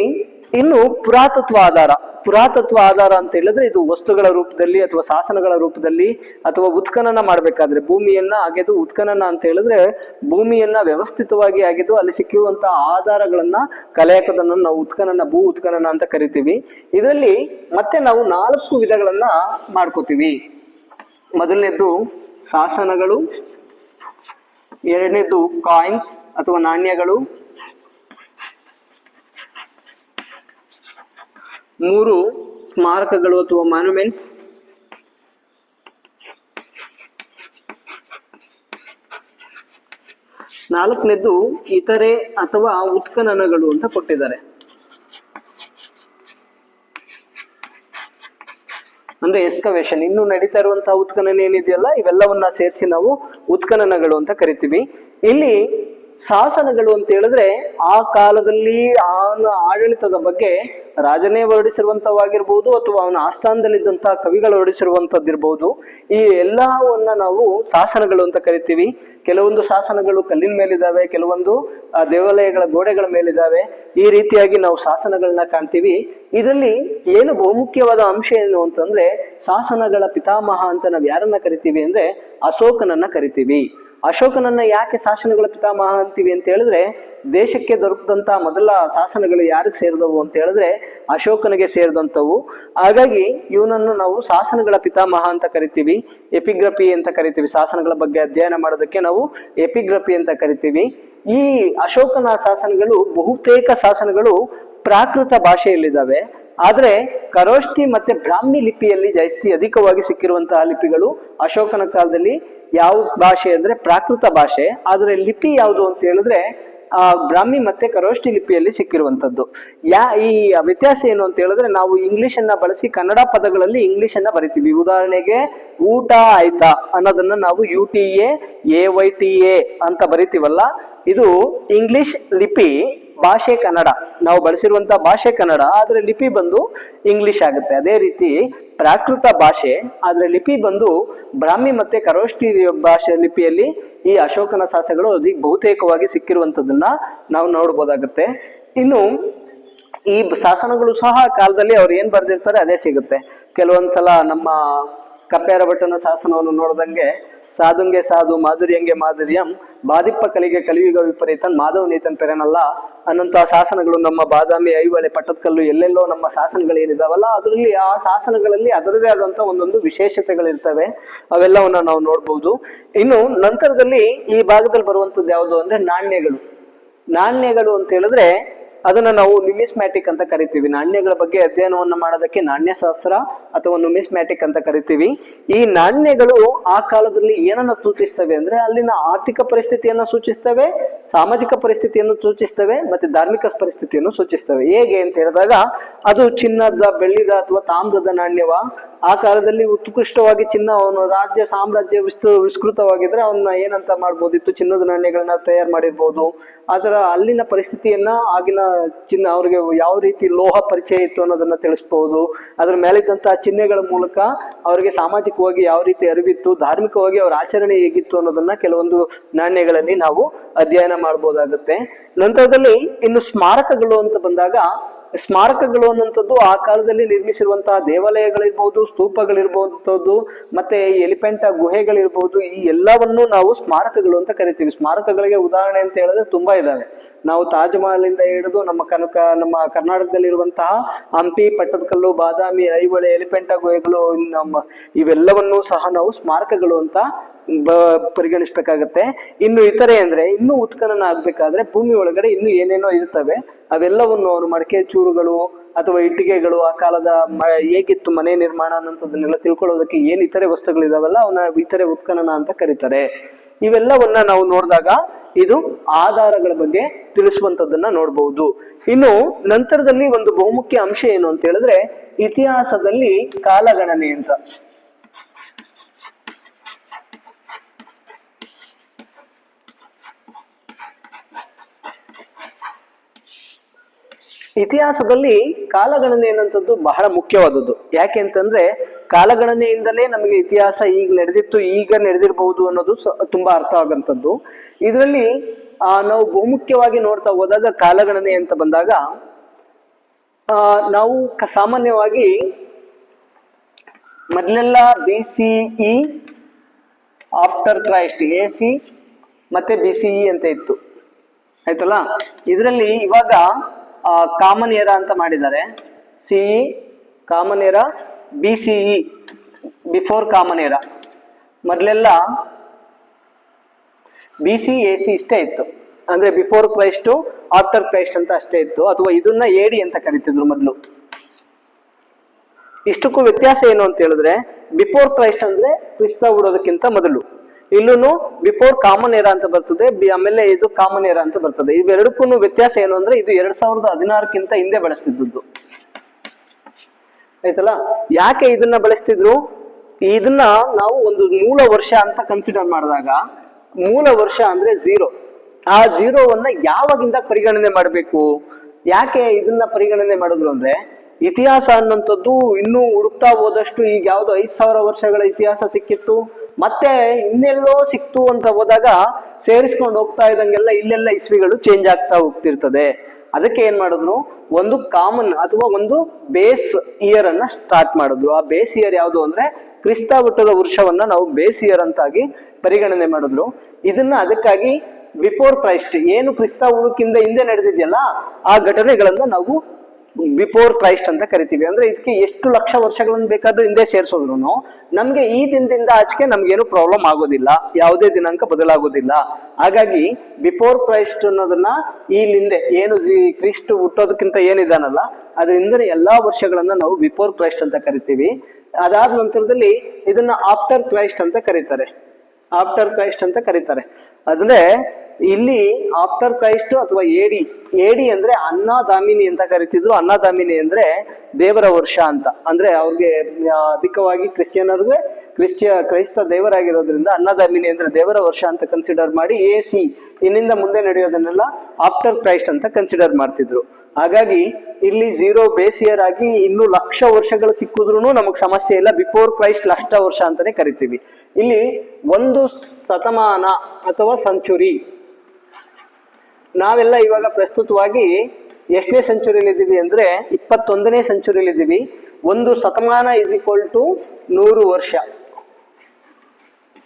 ಇನ್ನು ಪುರಾತತ್ವ ಆಧಾರ ಪುರಾತತ್ವ ಆಧಾರ ಅಂತ ಹೇಳಿದ್ರೆ ಇದು ವಸ್ತುಗಳ ರೂಪದಲ್ಲಿ ಅಥವಾ ಶಾಸನಗಳ ರೂಪದಲ್ಲಿ ಅಥವಾ ಉತ್ಖನನ ಮಾಡಬೇಕಾದ್ರೆ ಭೂಮಿಯನ್ನ ಅಗೆದು ಉತ್ಖನನ ಅಂತ ಹೇಳಿದ್ರೆ ಭೂಮಿಯನ್ನ ವ್ಯವಸ್ಥಿತವಾಗಿ ಅಗೆದು ಅಲ್ಲಿ ಸಿಕ್ಕಿರುವಂತಹ ಆಧಾರಗಳನ್ನ ಕಲೆ ನಾವು ಉತ್ಖನನ, ಭೂ ಉತ್ಖನನ ಅಂತ ಕರಿತೀವಿ. ಇದರಲ್ಲಿ ಮತ್ತೆ ನಾವು ನಾಲ್ಕು ವಿಧಗಳನ್ನ ಮಾಡ್ಕೋತೀವಿ. ಮೊದಲನೇದು ಶಾಸನಗಳು, ಎರಡನೇದ್ದು ಕಾಯಿನ್ಸ್ ಅಥವಾ ನಾಣ್ಯಗಳು ಮೂರು ಸ್ಮಾರಕಗಳು ಅಥವಾ ಮಾನ್ಯುಮೆಂಟ್ಸ್ ನಾಲ್ಕನೇದು ಇತರೆ ಅಥವಾ ಉತ್ಖನನಗಳು ಅಂತ ಕೊಟ್ಟಿದ್ದಾರೆ. ಅಂದ್ರೆ ಎಸ್ಕವೇಶನ್ ಇನ್ನು ನಡೀತಾ ಇರುವಂತಹ ಉತ್ಖನನ ಏನಿದೆಯಲ್ಲ, ಇವೆಲ್ಲವನ್ನ ಸೇರಿಸಿ ನಾವು ಉತ್ಖನನಗಳು ಅಂತ ಕರಿತೀವಿ. ಇಲ್ಲಿ ಶಾಸನಗಳು ಅಂತ ಹೇಳಿದ್ರೆ ಆ ಕಾಲದಲ್ಲಿ ಅವನ ಆಡಳಿತದ ಬಗ್ಗೆ ರಾಜನೇ ಹೊರಡಿಸಿರುವಂತವಾಗಿರ್ಬೋದು ಅಥವಾ ಅವನ ಆಸ್ಥಾನದಲ್ಲಿದ್ದಂತಹ ಕವಿಗಳು ಹೊರಡಿಸಿರುವಂತದ್ದಿರ್ಬೋದು ಈ ಎಲ್ಲವನ್ನ ನಾವು ಶಾಸನಗಳು ಅಂತ ಕರಿತೀವಿ. ಕೆಲವೊಂದು ಶಾಸನಗಳು ಕಲ್ಲಿನ ಮೇಲಿದ್ದಾವೆ, ಕೆಲವೊಂದು ದೇವಾಲಯಗಳ ಗೋಡೆಗಳ ಮೇಲಿದ್ದಾವೆ. ಈ ರೀತಿಯಾಗಿ ನಾವು ಶಾಸನಗಳನ್ನ ಕಾಣ್ತೀವಿ. ಇದರಲ್ಲಿ ಏನು ಬಹುಮುಖ್ಯವಾದ ಅಂಶ ಏನು ಅಂತಂದ್ರೆ, ಶಾಸನಗಳ ಪಿತಾಮಹ ಅಂತ ನಾವು ಯಾರನ್ನ ಕರಿತೀವಿ ಅಂದ್ರೆ ಅಶೋಕನನ್ನ ಕರಿತೀವಿ. ಅಶೋಕನನ್ನ ಯಾಕೆ ಶಾಸನಗಳ ಪಿತಾಮಹ ಅಂತೀವಿ ಅಂತ ಹೇಳಿದ್ರೆ, ದೇಶಕ್ಕೆ ದೊರಕದಂತ ಮೊದಲ ಶಾಸನಗಳು ಯಾರಿಗೆ ಸೇರಿದವು ಅಂತ ಹೇಳಿದ್ರೆ, ಅಶೋಕನಿಗೆ ಸೇರಿದಂಥವು. ಹಾಗಾಗಿ ಇವನನ್ನು ನಾವು ಶಾಸನಗಳ ಪಿತಾಮಹ ಅಂತ ಕರಿತೀವಿ ಎಪಿಗ್ರಫಿ ಅಂತ ಕರಿತೀವಿ, ಶಾಸನಗಳ ಬಗ್ಗೆ ಅಧ್ಯಯನ ಮಾಡೋದಕ್ಕೆ ನಾವು ಎಪಿಗ್ರಫಿ ಅಂತ ಕರಿತೀವಿ. ಈ ಅಶೋಕನ ಶಾಸನಗಳು ಬಹುತೇಕ ಶಾಸನಗಳು ಪ್ರಾಕೃತ ಭಾಷೆಯಲ್ಲಿದ್ದಾವೆ. ಆದರೆ ಕರೋಷ್ಠಿ ಮತ್ತೆ ಬ್ರಾಹ್ಮಿ ಲಿಪಿಯಲ್ಲಿ ಜಾಸ್ತಿ ಅಧಿಕವಾಗಿ ಸಿಕ್ಕಿರುವಂತಹ ಲಿಪಿಗಳು ಅಶೋಕನ ಕಾಲದಲ್ಲಿ ಯಾವ ಭಾಷೆ ಅಂದ್ರೆ ಪ್ರಾಕೃತ ಭಾಷೆ, ಆದರೆ ಲಿಪಿ ಯಾವುದು ಅಂತ ಹೇಳಿದ್ರೆ, ಆ, ಬ್ರಾಹ್ಮಿ ಮತ್ತೆ ಕರೋಷ್ಠಿ ಲಿಪಿಯಲ್ಲಿ ಸಿಕ್ಕಿರುವಂತದ್ದು ಯಾ, ಈ ವ್ಯತ್ಯಾಸ ಏನು ಅಂತ ಹೇಳಿದ್ರೆ, ನಾವು ಇಂಗ್ಲಿಷ್ ಅನ್ನ ಬಳಸಿ ಕನ್ನಡ ಪದಗಳಲ್ಲಿ ಇಂಗ್ಲಿಷ್ ಅನ್ನ ಬರಿತೀವಿ. ಉದಾಹರಣೆಗೆ, ಊಟ ಆಯ್ತಾ ಅನ್ನೋದನ್ನ ನಾವು U T A Y T A ಅಂತ ಬರಿತೀವಲ್ಲ. ಇದು ಇಂಗ್ಲಿಷ್ ಲಿಪಿ ಭಾಷೆ ಕನ್ನಡ. ನಾವು ಬಳಸಿರುವಂತಹ ಭಾಷೆ ಕನ್ನಡ, ಆದ್ರೆ ಲಿಪಿ ಬಂದು ಇಂಗ್ಲಿಷ್ ಆಗುತ್ತೆ. ಅದೇ ರೀತಿ ಪ್ರಾಕೃತ ಭಾಷೆ, ಆದ್ರೆ ಲಿಪಿ ಬಂದು ಬ್ರಾಹ್ಮಿ ಮತ್ತೆ ಕರೋಷ್ಠಿ ಭಾಷೆ ಲಿಪಿಯಲ್ಲಿ ಈ ಅಶೋಕನ ಶಾಸಗಳು ಅಧಿಕ ಬಹುತೇಕವಾಗಿ ಸಿಕ್ಕಿರುವಂತದನ್ನ ನಾವು ನೋಡ್ಬೋದಾಗುತ್ತೆ. ಇನ್ನು ಈ ಶಾಸನಗಳು ಸಹ ಕಾಲದಲ್ಲಿ ಅವ್ರು ಏನ್ ಬರ್ದಿರ್ತಾರೆ ಅದೇ ಸಿಗುತ್ತೆ. ಕೆಲವೊಂದ್ಸಲ ನಮ್ಮ ಕಪ್ಪೆರ ಭಟ್ಟನ ಶಾಸನವನ್ನು ನೋಡ್ದಂಗೆ ಸಾಧುಂಗೆ ಸಾಧು, ಮಾಧುರ್ಯಂಗೆ ಮಾಧುರ್ಯಂ ಬಾದಿಪ್ಪ ಕಲಿಗೆ ಕಲಿಯುಗ ವಿಪರೀತನ್ ಮಾಧವ ನೀತನ್ ಪೆರನಲ್ಲ ಅನ್ನಂತಹ ಶಾಸನಗಳು ನಮ್ಮ ಬಾದಾಮಿ ಐವಳೆ ಪಟ್ಟದಕಲ್ಲು ಎಲ್ಲೆಲ್ಲೋ ನಮ್ಮ ಶಾಸನಗಳು ಏನಿದಾವಲ್ಲ ಅದರಲ್ಲಿ ಆ ಶಾಸನಗಳಲ್ಲಿ ಅದರದೇ ಆದಂತ ಒಂದೊಂದು ವಿಶೇಷತೆಗಳಿರ್ತವೆ. ಅವೆಲ್ಲವನ್ನ ನಾವು ನೋಡ್ಬೋದು. ಇನ್ನು ನಂತರದಲ್ಲಿ ಈ ಭಾಗದಲ್ಲಿ ಬರುವಂತದ್ದು ಯಾವುದು ಅಂದ್ರೆ ನಾಣ್ಯಗಳು. ನಾಣ್ಯಗಳು ಅಂತ ಹೇಳಿದ್ರೆ ಅದನ್ನ ನಾವು ನುಮಿಸ್ಮ್ಯಾಟಿಕ್ ಅಂತ ಕರಿತೀವಿ. ನಾಣ್ಯಗಳ ಬಗ್ಗೆ ಅಧ್ಯಯನವನ್ನು ಮಾಡೋದಕ್ಕೆ ನಾಣ್ಯಶಾಸ್ತ್ರ ಅಥವಾ ನುಮಿಸ್ಮ್ಯಾಟಿಕ್ ಅಂತ ಕರಿತೀವಿ. ಈ ನಾಣ್ಯಗಳು ಆ ಕಾಲದಲ್ಲಿ ಏನನ್ನ ಸೂಚಿಸ್ತವೆ ಅಂದ್ರೆ ಅಲ್ಲಿನ ಆರ್ಥಿಕ ಪರಿಸ್ಥಿತಿಯನ್ನ ಸೂಚಿಸ್ತವೆ, ಸಾಮಾಜಿಕ ಪರಿಸ್ಥಿತಿಯನ್ನು ಸೂಚಿಸ್ತವೆ ಮತ್ತೆ ಧಾರ್ಮಿಕ ಪರಿಸ್ಥಿತಿಯನ್ನು ಸೂಚಿಸ್ತವೆ. ಹೇಗೆ ಅಂತ ಹೇಳಿದಾಗ, ಅದು ಚಿನ್ನದ, ಬೆಳ್ಳಿದ ಅಥವಾ ತಾಮ್ರದ ನಾಣ್ಯವ. ಆ ಕಾಲದಲ್ಲಿ ಉತ್ಕೃಷ್ಟವಾಗಿ ಚಿನ್ನ ಅವನು ರಾಜ್ಯ ಸಾಮ್ರಾಜ್ಯ ವಿಸ್ತೃ ವಿಸ್ತೃತವಾಗಿದ್ರೆ ಅವನ್ನ ಏನಂತ ಮಾಡ್ಬೋದಿತ್ತು? ಚಿನ್ನದ ನಾಣ್ಯಗಳನ್ನ ತಯಾರು ಮಾಡಿರ್ಬೋದು. ಅದರ ಅಲ್ಲಿನ ಪರಿಸ್ಥಿತಿಯನ್ನ ಆಗಿನ ಚಿನ್ನ ಅವ್ರಿಗೆ ಯಾವ ರೀತಿ ಲೋಹ ಪರಿಚಯ ಇತ್ತು ಅನ್ನೋದನ್ನ ತಿಳಿಸ್ಬಹುದು ಅದ್ರ ಮೇಲಿದ್ದಂತಹ ಚಿಹ್ನೆಗಳ ಮೂಲಕ ಅವರಿಗೆ ಸಾಮಾಜಿಕವಾಗಿ ಯಾವ ರೀತಿ ಅರಿವಿತ್ತು, ಧಾರ್ಮಿಕವಾಗಿ ಅವರ ಆಚರಣೆ ಹೇಗಿತ್ತು ಅನ್ನೋದನ್ನ ಕೆಲವೊಂದು ನಾಣ್ಯಗಳಲ್ಲಿ ನಾವು ಅಧ್ಯಯನ ಮಾಡಬಹುದಾಗುತ್ತೆ ನಂತರದಲ್ಲಿ ಇನ್ನು ಸ್ಮಾರಕಗಳು ಅಂತ ಬಂದಾಗ ಸ್ಮಾರಕಗಳು ಅನ್ನುವಂಥದ್ದು ಆ ಕಾಲದಲ್ಲಿ ನಿರ್ಮಿಸಿರುವಂತಹ ದೇವಾಲಯಗಳಿರ್ಬೋದು ಸ್ತೂಪಗಳಿರ್ಬೋದು ಮತ್ತೆ ಎಲಿಫೆಂಟ ಗುಹೆಗಳಿರ್ಬೋದು, ಈ ಎಲ್ಲವನ್ನು ನಾವು ಸ್ಮಾರಕಗಳು ಅಂತ ಕರಿತೀವಿ. ಸ್ಮಾರಕಗಳಿಗೆ ಉದಾಹರಣೆ ಅಂತ ಹೇಳಿದ್ರೆ ತುಂಬಾ ಇದ್ದಾವೆ ನಾವು ತಾಜ್ ಮಹಲ್ ಇಂದ ಹಿಡಿದು ನಮ್ಮ ಕನಕ, ನಮ್ಮ ಕರ್ನಾಟಕದಲ್ಲಿರುವಂತಹ ಹಂಪಿ ಪಟ್ಟದಕಲ್ಲು ಬಾದಾಮಿ, ಐಹೊಳೆ, ಎಲಿಫೆಂಟ ಗುಹೆಗಳು ನಮ್ಮ ಇವೆಲ್ಲವನ್ನೂ ಸಹ ನಾವು ಸ್ಮಾರಕಗಳು ಅಂತ ಪರಿಗಣಿಸ್ಬೇಕಾಗತ್ತೆ. ಇನ್ನು ಇತರೆ ಅಂದ್ರೆ, ಇನ್ನೂ ಉತ್ಖನನ ಆಗ್ಬೇಕಾದ್ರೆ ಭೂಮಿ ಒಳಗಡೆ ಇನ್ನು ಏನೇನೋ ಇರ್ತವೆ. ಅವೆಲ್ಲವನ್ನು ಅವರು ಮಡಕೆ ಚೂರುಗಳು ಅಥವಾ ಇಟ್ಟಿಗೆಗಳು ಆ ಕಾಲದ ಹೇಗಿತ್ತು ಮನೆ ನಿರ್ಮಾಣ ಅನ್ನೋದನ್ನೆಲ್ಲ ತಿಳ್ಕೊಳ್ಳೋದಕ್ಕೆ ಏನ್ ಇತರೆ ವಸ್ತುಗಳಿದಾವಲ್ಲ, ಅವನ್ನ ಇತರೆ ಉತ್ಖನನ ಅಂತ ಕರೀತಾರೆ. ಇವೆಲ್ಲವನ್ನ ನಾವು ನೋಡಿದಾಗ ಇದು ಆಧಾರಗಳ ಬಗ್ಗೆ ತಿಳಿಸುವಂತದ್ದನ್ನ ನೋಡಬಹುದು ಇನ್ನು ನಂತರದಲ್ಲಿ ಒಂದು ಬಹುಮುಖ್ಯ ಅಂಶ ಏನು ಅಂತ ಹೇಳಿದ್ರೆ, ಇತಿಹಾಸದಲ್ಲಿ ಕಾಲಗಣನೆ ಅಂತ. ಇತಿಹಾಸದಲ್ಲಿ ಕಾಲಗಣನೆ ಅನ್ನುವಂಥದ್ದು ಬಹಳ ಮುಖ್ಯವಾದದ್ದು. ಯಾಕೆ ಅಂತಂದ್ರೆ, ಕಾಲಗಣನೆಯಿಂದಲೇ ನಮಗೆ ಇತಿಹಾಸ ಈಗ ನಡೆದಿತ್ತು, ಈಗ ನಡೆದಿರಬಹುದು ಅನ್ನೋದು ತುಂಬಾ ಅರ್ಥ ಆಗಂತದ್ದು ಇದರಲ್ಲಿ, ಆ, ನಾವು ಬಹುಮುಖ್ಯವಾಗಿ ನೋಡ್ತಾ ಹೋದಾಗ ಕಾಲಗಣನೆ ಅಂತ ಬಂದಾಗ, ಆ, ನಾವು ಸಾಮಾನ್ಯವಾಗಿ ಮೊದಲೆಲ್ಲ B, C, E, after Christ, A, C, ಮತ್ತೆ ಬಿ, ಸಿ, ಇ ಅಂತ ಇತ್ತು. ಆಯ್ತಲ್ಲ? ಇದರಲ್ಲಿ ಇವಾಗ ಕಾಮನ್ ಏರ ಅಂತ ಮಾಡಿದ್ದಾರೆ. CE common era B CE before common era ಮೊದಲೆಲ್ಲ ಬಿ ಸಿ ಎ ಸಿ ಇಷ್ಟೇ ಇತ್ತು. ಅಂದ್ರೆ ಬಿಫೋರ್ ಕ್ರೈಸ್ಟ್ ಆಫ್ಟರ್ ಕ್ರೈಸ್ಟ್ ಅಂತ ಅಷ್ಟೇ ಇತ್ತು. ಅಥವಾ ಇದನ್ನ ಏಡಿ ಅಂತ ಕರಿತಿದ್ರು ಮೊದಲು. ಇಷ್ಟಕ್ಕೂ ವ್ಯತ್ಯಾಸ ಏನು ಅಂತ ಹೇಳಿದ್ರೆ ಬಿಫೋರ್ ಕ್ರೈಸ್ಟ್ ಅಂದ್ರೆ ಕ್ರಿಸ್ತ ಹುಡೋದಕ್ಕಿಂತ ಮೊದಲು. ಇಲ್ಲೂ ಬಿಫೋರ್ ಕಾಮನ್ ಏರಾ ಅಂತ ಬರ್ತದೆ ಆಮೇಲೆ ಇದು ಕಾಮನ್ ಏರಾ ಅಂತ ಬರ್ತದೆ. ಇವೆರಡಕ್ಕೂ ವ್ಯತ್ಯಾಸ ಏನು ಅಂದ್ರೆ ಇದು ಎರಡ್ ಸಾವಿರದ ಹದಿನಾರಕ್ಕಿಂತ ಹಿಂದೆ ಬಳಸ್ತಿದ್ದದ್ದು. ಆಯ್ತಲ್ಲ? ಯಾಕೆ ಇದನ್ನ ಬಳಸ್ತಿದ್ರು? ಇದನ್ನ ನಾವು ಒಂದು ಮೂಲ ವರ್ಷ ಅಂತ ಕನ್ಸಿಡರ್ ಮಾಡಿದಾಗ, ಮೂಲ ವರ್ಷ ಅಂದ್ರೆ ಝೀರೋ ಆ ಝೀರೋವನ್ನ ಯಾವಾಗಿಂದ ಪರಿಗಣನೆ ಮಾಡಬೇಕು? ಯಾಕೆ ಇದನ್ನ ಪರಿಗಣನೆ ಮಾಡಿದ್ರು ಅಂದ್ರೆ, ಇತಿಹಾಸ ಅನ್ನೋಂಥದ್ದು ಇನ್ನೂ ಹುಡುಕ್ತಾ ಹೋದಷ್ಟು ಈಗ ಯಾವುದು ಐದು ಸಾವಿರ ವರ್ಷಗಳ ಇತಿಹಾಸ ಸಿಕ್ಕಿತ್ತು. ಮತ್ತೆ ಇನ್ನೆಲ್ಲೋ ಸಿಕ್ತು ಅಂತ ಹೋದಾಗ ಸೇರಿಸ್ಕೊಂಡು ಹೋಗ್ತಾ ಇದ್ದಂಗೆಲ್ಲ ಇಲ್ಲೆಲ್ಲ ಇಸ್ವಿಗಳು ಚೇಂಜ್ ಆಗ್ತಾ ಹೋಗ್ತಿರ್ತದೆ. ಅದಕ್ಕೆ ಏನ್ ಮಾಡಿದ್ರು? ಒಂದು ಕಾಮನ್ ಅಥವಾ ಒಂದು ಬೇಸ್ ಇಯರ್ ಅನ್ನ ಸ್ಟಾರ್ಟ್ ಮಾಡಿದ್ರು. ಆ ಬೇಸ್ ಇಯರ್ ಯಾವುದು ಅಂದ್ರೆ ಕ್ರಿಸ್ತ ಹುಟ್ಟದ ವರ್ಷವನ್ನ ನಾವು ಬೇಸ್ ಇಯರ್ ಅಂತಾಗಿ ಪರಿಗಣನೆ ಮಾಡಿದ್ರು. ಇದನ್ನ ಅದಕ್ಕಾಗಿ ಬಿಫೋರ್ ಕ್ರೈಸ್ಟ್ ಏನು ಕ್ರಿಸ್ತ ಹುಡುಕಿಂದ ಹಿಂದೆ ನಡೆದಿದೆಯಲ್ಲ, ಆ ಘಟನೆಗಳನ್ನ ನಾವು ಬಿಫೋರ್ ಕ್ರೈಸ್ಟ್ ಅಂತ ಕರಿತೀವಿ. ಅಂದ್ರೆ ಇದಕ್ಕೆ ಎಷ್ಟು ಲಕ್ಷ ವರ್ಷಗಳನ್ನ ಬೇಕಾದ್ರೂ ಹಿಂದೆ ಸೇರಿಸೋದ್ರು ನಮ್ಗೆ ಈ ದಿನದಿಂದ ಆಚೆಗೆ ನಮ್ಗೇನು ಪ್ರಾಬ್ಲಮ್ ಆಗೋದಿಲ್ಲ. ಯಾವುದೇ ದಿನಾಂಕ ಬದಲಾಗೋದಿಲ್ಲ. ಹಾಗಾಗಿ ಬಿಫೋರ್ ಕ್ರೈಸ್ಟ್ ಅನ್ನೋದನ್ನ ಹಿಂದೆ ಏನು ಕ್ರಿಸ್ಟ್ ಹುಟ್ಟೋದಕ್ಕಿಂತ ಏನಿದಾನಲ್ಲ ಅದರಿಂದ ಎಲ್ಲಾ ವರ್ಷಗಳನ್ನ ನಾವು ಬಿಫೋರ್ ಕ್ರೈಸ್ಟ್ ಅಂತ ಕರಿತೀವಿ. ಅದಾದ ನಂತರದಲ್ಲಿ ಇದನ್ನ ಆಫ್ಟರ್ ಕ್ರೈಸ್ಟ್ ಅಂತ ಕರೀತಾರೆ. ಆಫ್ಟರ್ ಕ್ರೈಸ್ಟ್ ಅಂತ ಕರೀತಾರೆ. ಅಂದ್ರೆ ಇಲ್ಲಿ ಆಫ್ಟರ್ ಕ್ರೈಸ್ಟ್ ಅಥವಾ ಏಡಿ ಏಡಿ ಅಂದ್ರೆ ಅನ್ನದಾಮಿನಿ ಅಂತ ಕರಿತಿದ್ರು. ಅನ್ನದಾಮಿನಿ ಅಂದ್ರೆ ದೇವರ ವರ್ಷ ಅಂತ. ಅಂದ್ರೆ ಅವ್ರಿಗೆ ಅಧಿಕವಾಗಿ ಕ್ರಿಶ್ಚಿಯನರ್ಗೆ ಕ್ರಿಶ್ಚಿಯ, ಕ್ರೈಸ್ತ ದೇವರಾಗಿರೋದ್ರಿಂದ ಅನ್ನದಾಮಿನಿ ಅಂದ್ರೆ ದೇವರ ವರ್ಷ ಅಂತ ಕನ್ಸಿಡರ್ ಮಾಡಿ ಎ ಸಿ ಇನ್ನಿಂದ ಮುಂದೆ ನಡೆಯೋದನ್ನೆಲ್ಲ ಆಫ್ಟರ್ ಕ್ರೈಸ್ಟ್ ಅಂತ ಕನ್ಸಿಡರ್ ಮಾಡ್ತಿದ್ರು. ಹಾಗಾಗಿ ಇಲ್ಲಿ ಝೀರೋ ಬೇಸ್ ಇಯರ್ ಆಗಿ ಇನ್ನು ಲಕ್ಷ ವರ್ಷಗಳು ಸಿಕ್ಕಿದ್ರು ನಮಗ್ ಸಮಸ್ಯೆ ಇಲ್ಲ. ಬಿಫೋರ್ ಕ್ರೈಸ್ಟ್ ಲಕ್ಷ ವರ್ಷ ಅಂತಾನೆ ಕರಿತೀವಿ. ಇಲ್ಲಿ ಒಂದು ಶತಮಾನ ಅಥವಾ ಸೆಂಚುರಿ ನಾವೆಲ್ಲ ಇವಾಗ ಪ್ರಸ್ತುತವಾಗಿ ಎಷ್ಟನೇ ಸೆಂಚುರಿಯಲ್ಲಿದ್ದೀವಿ ಅಂದರೆ ಇಪ್ಪತ್ತೊಂದನೇ ಸೆಂಚುರಿಯಲ್ಲಿದ್ದೀವಿ ಒಂದು ಶತಮಾನ ಇಸ್ ಈಕ್ವಲ್ ಟು ನೂರು ವರ್ಷ.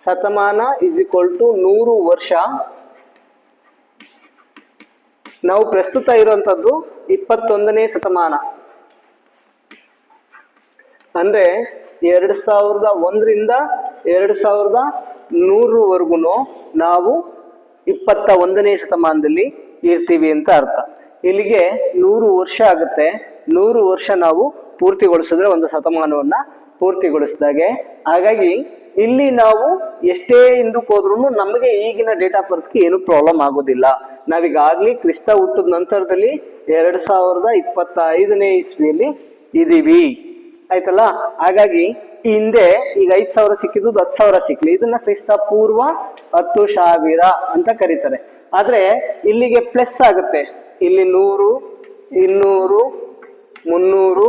ಶತಮಾನ ಇಸ್ ಈಕ್ವಲ್ ಟು ನೂರು ವರ್ಷ. ನಾವು ಪ್ರಸ್ತುತ ಇರುವಂಥದ್ದು ಇಪ್ಪತ್ತೊಂದನೇ ಶತಮಾನ. ಅಂದ್ರೆ ಎರಡು ಸಾವಿರದ ಒಂದರಿಂದ ಎರಡು ಸಾವಿರದ ನೂರವರೆಗೂ ನಾವು ಇಪ್ಪತ್ತ ಒಂದನೇ ಶತಮಾನದಲ್ಲಿ ಇರ್ತೀವಿ ಅಂತ ಅರ್ಥ. ಇಲ್ಲಿಗೆ ನೂರು ವರ್ಷ ಆಗುತ್ತೆ. ನೂರು ವರ್ಷ ನಾವು ಪೂರ್ತಿಗೊಳಿಸಿದ್ರೆ ಒಂದು ಶತಮಾನವನ್ನ ಪೂರ್ತಿಗೊಳಿಸಿದಾಗೆ ಹಾಗಾಗಿ ಇಲ್ಲಿ ನಾವು ಎಷ್ಟೇ ಹಿಂದಕ್ಕೆ ಹೋದ್ರು ನಮಗೆ ಈಗಿನ ಡೇಟ್ ಆಫ್ ಬರ್ತ್ಗೆ ಏನು ಪ್ರಾಬ್ಲಮ್ ಆಗೋದಿಲ್ಲ. ನಾವೀಗಾಗ್ಲಿ ಕ್ರಿಸ್ತ ಹುಟ್ಟಿದ ನಂತರದಲ್ಲಿ ಎರಡ್ ಸಾವಿರದ ಇಪ್ಪತ್ತ ಐದನೇ ಇಸ್ವಿಯಲ್ಲಿ ಇದೀವಿ ಆಯ್ತಲ್ಲ? ಹಾಗಾಗಿ ಹಿಂದೆ ಈಗ ಐದ್ ಸಾವಿರ ಸಿಕ್ಕಿದ್ದು ಹತ್ತು ಸಾವಿರ ಸಿಕ್ಲಿ. ಇದನ್ನ ಕ್ರಿಸ್ತ ಪೂರ್ವ ಹತ್ತು ಸಾವಿರ ಅಂತ ಕರೀತಾರೆ. ಆದ್ರೆ ಇಲ್ಲಿಗೆ ಪ್ಲಸ್ ಆಗುತ್ತೆ. ಇಲ್ಲಿ ನೂರು, ಇನ್ನೂರು, ಮುನ್ನೂರು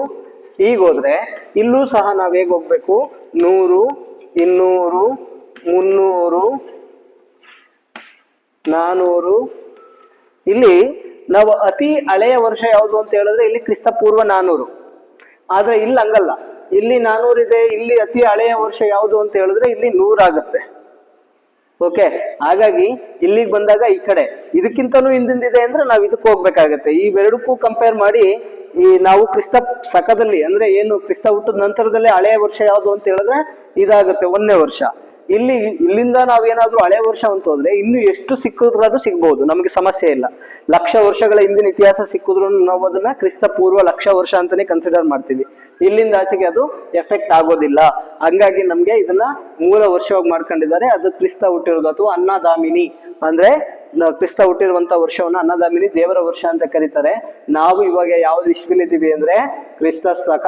ಈಗ ಹೋದ್ರೆ ಇಲ್ಲೂ ಸಹ ನಾವ್ ಹೇಗೆ ಹೋಗ್ಬೇಕು? ನೂರು, ಇನ್ನೂರು, ಮುನ್ನೂರು, ನಾನೂರು. ಇಲ್ಲಿ ನಾವು ಅತಿ ಹಳೆಯ ವರ್ಷ ಯಾವುದು ಅಂತ ಹೇಳಿದ್ರೆ ಇಲ್ಲಿ ಕ್ರಿಸ್ತ ಪೂರ್ವ ನಾನೂರು. ಆದ್ರೆ ಇಲ್ಲಿ ಹಂಗಲ್ಲ. ಇಲ್ಲಿ ನಾನೂರು ಇದೆ ಇಲ್ಲಿ ಅತಿ ಹಳೆಯ ವರ್ಷ ಯಾವುದು ಅಂತ ಹೇಳಿದ್ರೆ ಇಲ್ಲಿ ನೂರಾಗುತ್ತೆ. ಓಕೆ ಹಾಗಾಗಿ ಇಲ್ಲಿಗೆ ಬಂದಾಗ ಈ ಕಡೆ. ಇದಕ್ಕಿಂತನೂ ಹಿಂದಿಂದಿದೆ ಅಂದ್ರೆ ನಾವು ಇದಕ್ಕೆ ಹೋಗ್ಬೇಕಾಗತ್ತೆ. ಇವೆರಡಕ್ಕೂ ಕಂಪೇರ್ ಮಾಡಿ ಈ ನಾವು ಕ್ರಿಸ್ತ ಸಕದಲ್ಲಿ, ಅಂದ್ರೆ ಏನು ಕ್ರಿಸ್ತ ಹುಟ್ಟಿದ ನಂತರದಲ್ಲೇ ಹಳೆಯ ವರ್ಷ ಯಾವುದು ಅಂತ ಹೇಳಿದ್ರೆ ಇದಾಗುತ್ತೆ, ಒಂದನೇ ವರ್ಷ. ಇಲ್ಲಿ, ಇಲ್ಲಿಂದ ನಾವೇನಾದ್ರೂ ಹಳೆ ವರ್ಷ ಅಂತ ಹೋದ್ರೆ ಇನ್ನು ಎಷ್ಟು ಸಿಕ್ಕಿದ್ರಾದ್ರೂ ಸಿಗ್ಬಹುದು ನಮಗೆ ಸಮಸ್ಯೆ ಇಲ್ಲ. ಲಕ್ಷ ವರ್ಷಗಳ ಹಿಂದಿನ ಇತಿಹಾಸ ಸಿಕ್ಕಿದ್ರು ನಾವು ಅದನ್ನ ಕ್ರಿಸ್ತ ಪೂರ್ವ ಲಕ್ಷ ವರ್ಷ ಅಂತಾನೆ ಕನ್ಸಿಡರ್ ಮಾಡ್ತೀವಿ. ಇಲ್ಲಿಂದ ಆಚೆಗೆ ಅದು ಎಫೆಕ್ಟ್ ಆಗೋದಿಲ್ಲ. ಹಂಗಾಗಿ ನಮ್ಗೆ ಇದನ್ನ ಮೂಲ ವರ್ಷವಾಗಿ ಮಾಡ್ಕೊಂಡಿದ್ದಾರೆ. ಅದು ಕ್ರಿಸ್ತ ಹುಟ್ಟಿರೋದು ಅಥವಾ ಅನ್ನದಾಮಿನಿ. ಅಂದ್ರೆ ಕ್ರಿಸ್ತ ಹುಟ್ಟಿರುವಂತ ವರ್ಷವನ್ನ ಅನ್ನದಾಮಿನಿ ದೇವರ ವರ್ಷ ಅಂತ ಕರೀತಾರೆ. ನಾವು ಇವಾಗ ಯಾವ್ದು ಇದ್ದೀವಿ ಅಂದ್ರೆ, ಕ್ರಿಸ್ತ ಸಖ.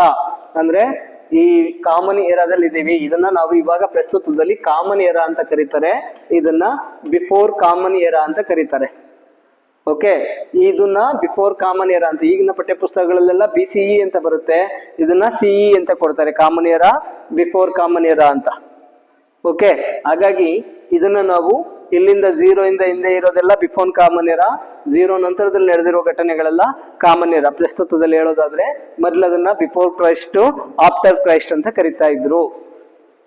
ಅಂದ್ರೆ ಈ ಕಾಮನ್ ಏರಾದಲ್ಲಿ ಇದ್ದೀವಿ ಇದನ್ನ ನಾವು ಇವಾಗ ಪ್ರಸ್ತುತದಲ್ಲಿ ಕಾಮನ್ ಏರಾ ಅಂತ ಕರೀತಾರೆ. ಇದನ್ನ ಬಿಫೋರ್ ಕಾಮನ್ ಏರಾ ಅಂತ ಕರೀತಾರೆ. ಓಕೆ ಇದನ್ನ ಬಿಫೋರ್ ಕಾಮನ್ ಏರಾ ಅಂತ, ಈಗಿನ ಪಠ್ಯ ಪುಸ್ತಕಗಳಲ್ಲೆಲ್ಲ ಬಿ ಸಿಇ ಅಂತ ಬರುತ್ತೆ. ಇದನ್ನ ಸಿಇ ಅಂತ ಕೊಡ್ತಾರೆ common era before common era ಅಂತ. ಓಕೆ ಹಾಗಾಗಿ ಇದನ್ನ ನಾವು ಇಲ್ಲಿಂದ ಝೀರೋ ಇಂದ ಹಿಂದೆ ಇರೋದೆಲ್ಲ ಬಿಫೋರ್ ಕಾಮನ್ ಇರ ಝೀರೋ ನಂತರದಲ್ಲಿ ನಡೆದಿರೋ ಘಟನೆಗಳೆಲ್ಲ ಕಾಮನ್ ಇರ ಪ್ರಸ್ತುತದಲ್ಲಿ ಹೇಳೋದಾದ್ರೆ ಮೊದ್ಲು ಅದನ್ನ ಬಿಫೋರ್ ಕ್ರೈಸ್ಟ್ ಆಫ್ಟರ್ ಕ್ರೈಸ್ಟ್ ಅಂತ ಕರಿತಾ ಇದ್ರು.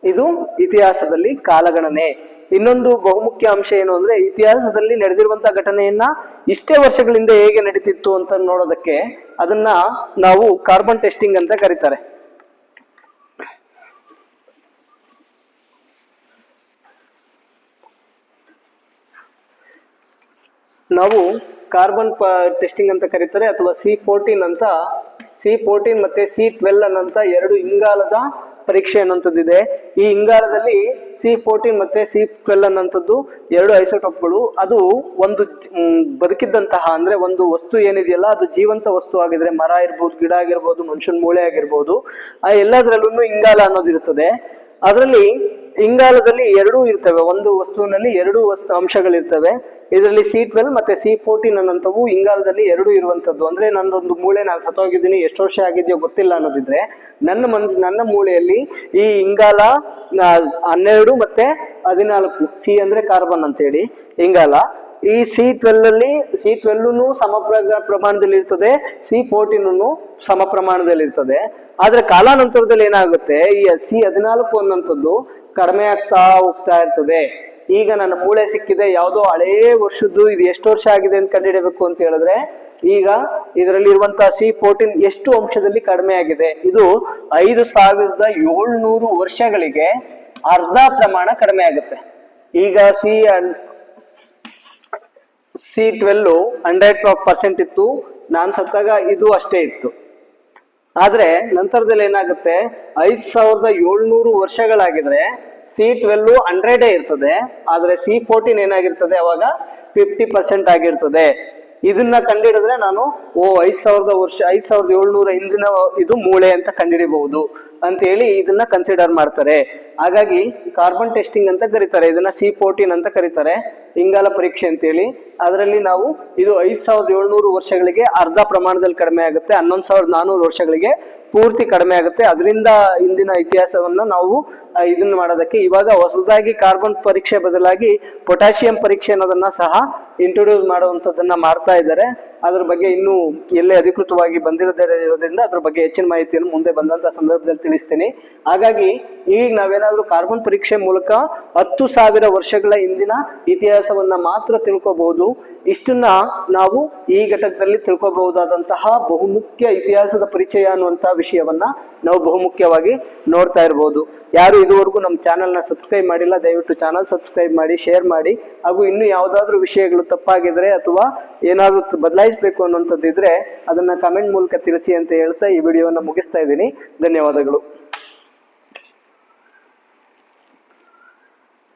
ಇದು ಇತಿಹಾಸದಲ್ಲಿ ಕಾಲಗಣನೆ. ಇನ್ನೊಂದು ಬಹುಮುಖ್ಯ ಅಂಶ ಏನು ಅಂದ್ರೆ ಇತಿಹಾಸದಲ್ಲಿ ನಡೆದಿರುವಂತಹ ಘಟನೆಯನ್ನ ಇಷ್ಟೇ ವರ್ಷಗಳಿಂದ ಹೇಗೆ ನಡೀತಿತ್ತು ಅಂತ ನೋಡೋದಕ್ಕೆ ಅದನ್ನ ನಾವು ಕಾರ್ಬನ್ ಟೆಸ್ಟಿಂಗ್ ಅಂತ ಕರೀತಾರೆ. ನಾವು ಕಾರ್ಬನ್ ಪ ಟೆಸ್ಟಿಂಗ್ ಅಂತ ಕರೀತಾರೆ ಅಥವಾ ಸಿ ಫೋರ್ಟೀನ್ ಅಂತ. ಸಿ ಫೋರ್ಟೀನ್ ಮತ್ತೆ ಸಿ ಟ್ವೆಲ್ ಅನ್ನಂತ ಎರಡು ಇಂಗಾಲದ ಪರೀಕ್ಷೆ ಅನ್ನೋಂಥದ್ದಿದೆ ಈ ಇಂಗಾಲದಲ್ಲಿ ಸಿ ಫೋರ್ಟೀನ್ ಮತ್ತೆ ಸಿ ಟ್ವೆಲ್ ಅನ್ನೋಂಥದ್ದು ಎರಡು ಐಸೋಟೋಪ್ಗಳು. ಅದು ಒಂದು ಬದುಕಿದ್ದಂತಹ ಅಂದ್ರೆ ಒಂದು ವಸ್ತು ಏನಿದೆಯಲ್ಲ, ಅದು ಜೀವಂತ ವಸ್ತು ಆಗಿದ್ರೆ ಮರ ಇರ್ಬೋದು ಗಿಡ ಆಗಿರ್ಬೋದು, ಮನುಷ್ಯನ ಮೂಳೆ ಆಗಿರ್ಬೋದು, ಆ ಎಲ್ಲದರಲ್ಲೂ ಇಂಗಾಲ ಅನ್ನೋದಿರುತ್ತದೆ. ಅದರಲ್ಲಿ ಇಂಗಾಲದಲ್ಲಿ ಎರಡೂ ಇರ್ತವೆ. ಒಂದು ವಸ್ತುವಿನಲ್ಲಿ ಎರಡೂ ವಸ್ತು ಅಂಶಗಳಿರ್ತವೆ. ಇದರಲ್ಲಿ ಸಿ ಟ್ವೆಲ್ ಮತ್ತೆ ಸಿ ಫೋರ್ಟೀನ್ ಅನ್ನಂಥವು ಇಂಗಾಲದಲ್ಲಿ ಎರಡೂ ಇರುವಂತದ್ದು ಅಂದ್ರೆ ನಂದೊಂದು ಮೂಳೆ ನಾನು ಸತ್ತೋಗಿದ್ದೀನಿ, ಎಷ್ಟು ವರ್ಷ ಆಗಿದೆಯೋ ಗೊತ್ತಿಲ್ಲ ಅನ್ನೋದಿದ್ರೆ, ನನ್ನ ಮನ್, ನನ್ನ ಮೂಳೆಯಲ್ಲಿ ಈ ಇಂಗಾಲ ಹನ್ನೆರಡು ಮತ್ತೆ ಹದಿನಾಲ್ಕು ಸಿ ಅಂದ್ರೆ ಕಾರ್ಬನ್ ಅಂತ ಹೇಳಿ ಇಂಗಾಲ. ಈ ಸಿ ಟ್ವೆಲ್ ಅಲ್ಲಿ ಸಿ ಟ್ವೆಲ್ಲು ಸಮ ಪ್ರ- ಪ್ರಮಾಣದಲ್ಲಿ ಇರ್ತದೆ ಸಿ ಫೋರ್ಟೀನ್ ಸಮ ಪ್ರಮಾಣದಲ್ಲಿ ಇರ್ತದೆ ಆದ್ರೆ ಕಾಲಾನಂತರದಲ್ಲಿ ಏನಾಗುತ್ತೆ, ಈ ಸಿ ಹದಿನಾಲ್ಕು ಅನ್ನೋಂಥದ್ದು ಕಡಿಮೆ ಆಗ್ತಾ ಹೋಗ್ತಾ ಇರ್ತದೆ. ಈಗ ನನ್ನ ಮೂಳೆ ಸಿಕ್ಕಿದೆ, ಯಾವುದೋ ಹಳೇ ವರ್ಷದ್ದು, ಇದು ಎಷ್ಟು ವರ್ಷ ಆಗಿದೆ ಅಂತ ಕಂಡುಹಿಡಬೇಕು ಅಂತ ಹೇಳಿದ್ರೆ, ಈಗ ಇದರಲ್ಲಿ ಇರುವಂತ ಸಿ ಫೋರ್ಟೀನ್ ಎಷ್ಟು ಅಂಶದಲ್ಲಿ ಕಡಿಮೆ ಆಗಿದೆ, ಇದು ಐದು ಸಾವಿರದ ಏಳ್ನೂರು ವರ್ಷಗಳಿಗೆ ಅರ್ಧ ಪ್ರಮಾಣ ಕಡಿಮೆ ಆಗುತ್ತೆ. ಈಗ C C twelve hundred percent ಇತ್ತು. ನಾನು ಸತ್ತಾಗ ಇದು ಅಷ್ಟೇ ಇತ್ತು. ಆದರೆ ನಂತರದಲ್ಲಿ ಏನಾಗುತ್ತೆ? ಐದು ಸಾವಿರದ ಏಳ್ನೂರು ವರ್ಷಗಳಾಗಿದ್ರೆ ಸಿ ಟ್ವೆಲ್ ಹಂಡ್ರೆಡೇ ಇರ್ತದೆ. ಆದರೆ ಸಿ ಫೋರ್ಟೀನ್ ಏನಾಗಿರ್ತದೆ? ಅವಾಗ ಫಿಫ್ಟಿ ಪರ್ಸೆಂಟ್ ಆಗಿರ್ತದೆ. ಇದನ್ನ ಕಂಡಿಡಿದ್ರೆ ನಾನು, ಓ, ಐದ್ ಸಾವಿರದ ವರ್ಷ, ಐದ್ ಸಾವಿರದ ಏಳ್ನೂರ ಹಿಂದಿನ ಇದು ಮೂಳೆ ಅಂತ ಕಂಡಿಡಿಬಹುದು. ಅಂತ ಹೇಳಿ ಇದನ್ನ ಕನ್ಸಿಡರ್ ಮಾಡ್ತಾರೆ. ಹಾಗಾಗಿ ಕಾರ್ಬನ್ ಟೆಸ್ಟಿಂಗ್ ಅಂತ ಕರೀತಾರೆ, ಇದನ್ನ ಸಿ ಫೋರ್ಟೀನ್ ಅಂತ ಕರೀತಾರೆ, ಇಂಗಾಲ ಪರೀಕ್ಷೆ ಅಂತೇಳಿ. ಅದರಲ್ಲಿ ನಾವು ಇದು ಐದ್ ಸಾವಿರದ ಏಳ್ನೂರು ವರ್ಷಗಳಿಗೆ ಅರ್ಧ ಪ್ರಮಾಣದಲ್ಲಿ ಕಡಿಮೆ ಆಗುತ್ತೆ, ಹನ್ನೊಂದು ಸಾವಿರದ ನಾನೂರು ವರ್ಷಗಳಿಗೆ ಪೂರ್ತಿ ಕಡಿಮೆ ಆಗುತ್ತೆ. ಅದರಿಂದ ಇಂದಿನ ಇತಿಹಾಸವನ್ನ ನಾವು ಇದನ್ನ ಮಾಡೋದಕ್ಕೆ ಇವಾಗ ಹೊಸದಾಗಿ ಕಾರ್ಬನ್ ಪರೀಕ್ಷೆ ಬದಲಾಗಿ ಪೊಟ್ಯಾಷಿಯಂ ಪರೀಕ್ಷೆ ಅನ್ನೋದನ್ನ ಸಹ ಇಂಟ್ರೊಡ್ಯೂಸ್ ಮಾಡುವಂತದನ್ನ ಮಾಡ್ತಾ ಇದ್ದಾರೆ. ಅದ್ರ ಬಗ್ಗೆ ಇನ್ನೂ ಎಲ್ಲೇ ಅಧಿಕೃತವಾಗಿ ಬಂದಿರದೇ ಇರೋದ್ರಿಂದ ಅದ್ರ ಬಗ್ಗೆ ಹೆಚ್ಚಿನ ಮಾಹಿತಿಯನ್ನು ಮುಂದೆ ಬಂದಂತ ಸಂದರ್ಭದಲ್ಲಿ ತಿಳಿಸ್ತೀನಿ. ಹಾಗಾಗಿ ಈಗ ನಾವೇನಾದ್ರೂ ಕಾರ್ಬನ್ ಪರೀಕ್ಷೆ ಮೂಲಕ ಹತ್ತು ಸಾವಿರ ವರ್ಷಗಳ ಹಿಂದಿನ ಇತಿಹಾಸವನ್ನ ಮಾತ್ರ ತಿಳ್ಕೋಬಹುದು ಇಷ್ಟನ್ನ ನಾವು ಈ ಘಟಕದಲ್ಲಿ ತಿಳ್ಕೋಬಹುದಾದಂತಹ ಬಹುಮುಖ್ಯ ಇತಿಹಾಸದ ಪರಿಚಯ ಅನ್ನುವಂತಹ ವಿಷಯವನ್ನ ನಾವು ಬಹುಮುಖ್ಯವಾಗಿ ನೋಡ್ತಾ ಇರಬಹುದು ಯಾರು ಇದುವರೆಗೂ ನಮ್ಮ ಚಾನೆಲ್ನ ಸಬ್ಸ್ಕ್ರೈಬ್ ಮಾಡಿಲ್ಲ, ದಯವಿಟ್ಟು ಚಾನಲ್ ಸಬ್ಸ್ಕ್ರೈಬ್ ಮಾಡಿ, ಶೇರ್ ಮಾಡಿ, ಹಾಗೂ ಇನ್ನು ಯಾವುದಾದ್ರೂ ವಿಷಯಗಳು ತಪ್ಪಾಗಿದ್ರೆ ಅಥವಾ ಏನಾದರೂ ಬದಲಾಯಿಸಬೇಕು ಅನ್ನುವಂಥದ್ದಿದ್ರೆ ಅದನ್ನ ಕಮೆಂಟ್ ಮೂಲಕ ತಿಳಿಸಿ ಅಂತ ಹೇಳ್ತಾ ಈ ವಿಡಿಯೋವನ್ನು ಮುಗಿಸ್ತಾ ಇದ್ದೀನಿ. ಧನ್ಯವಾದಗಳು.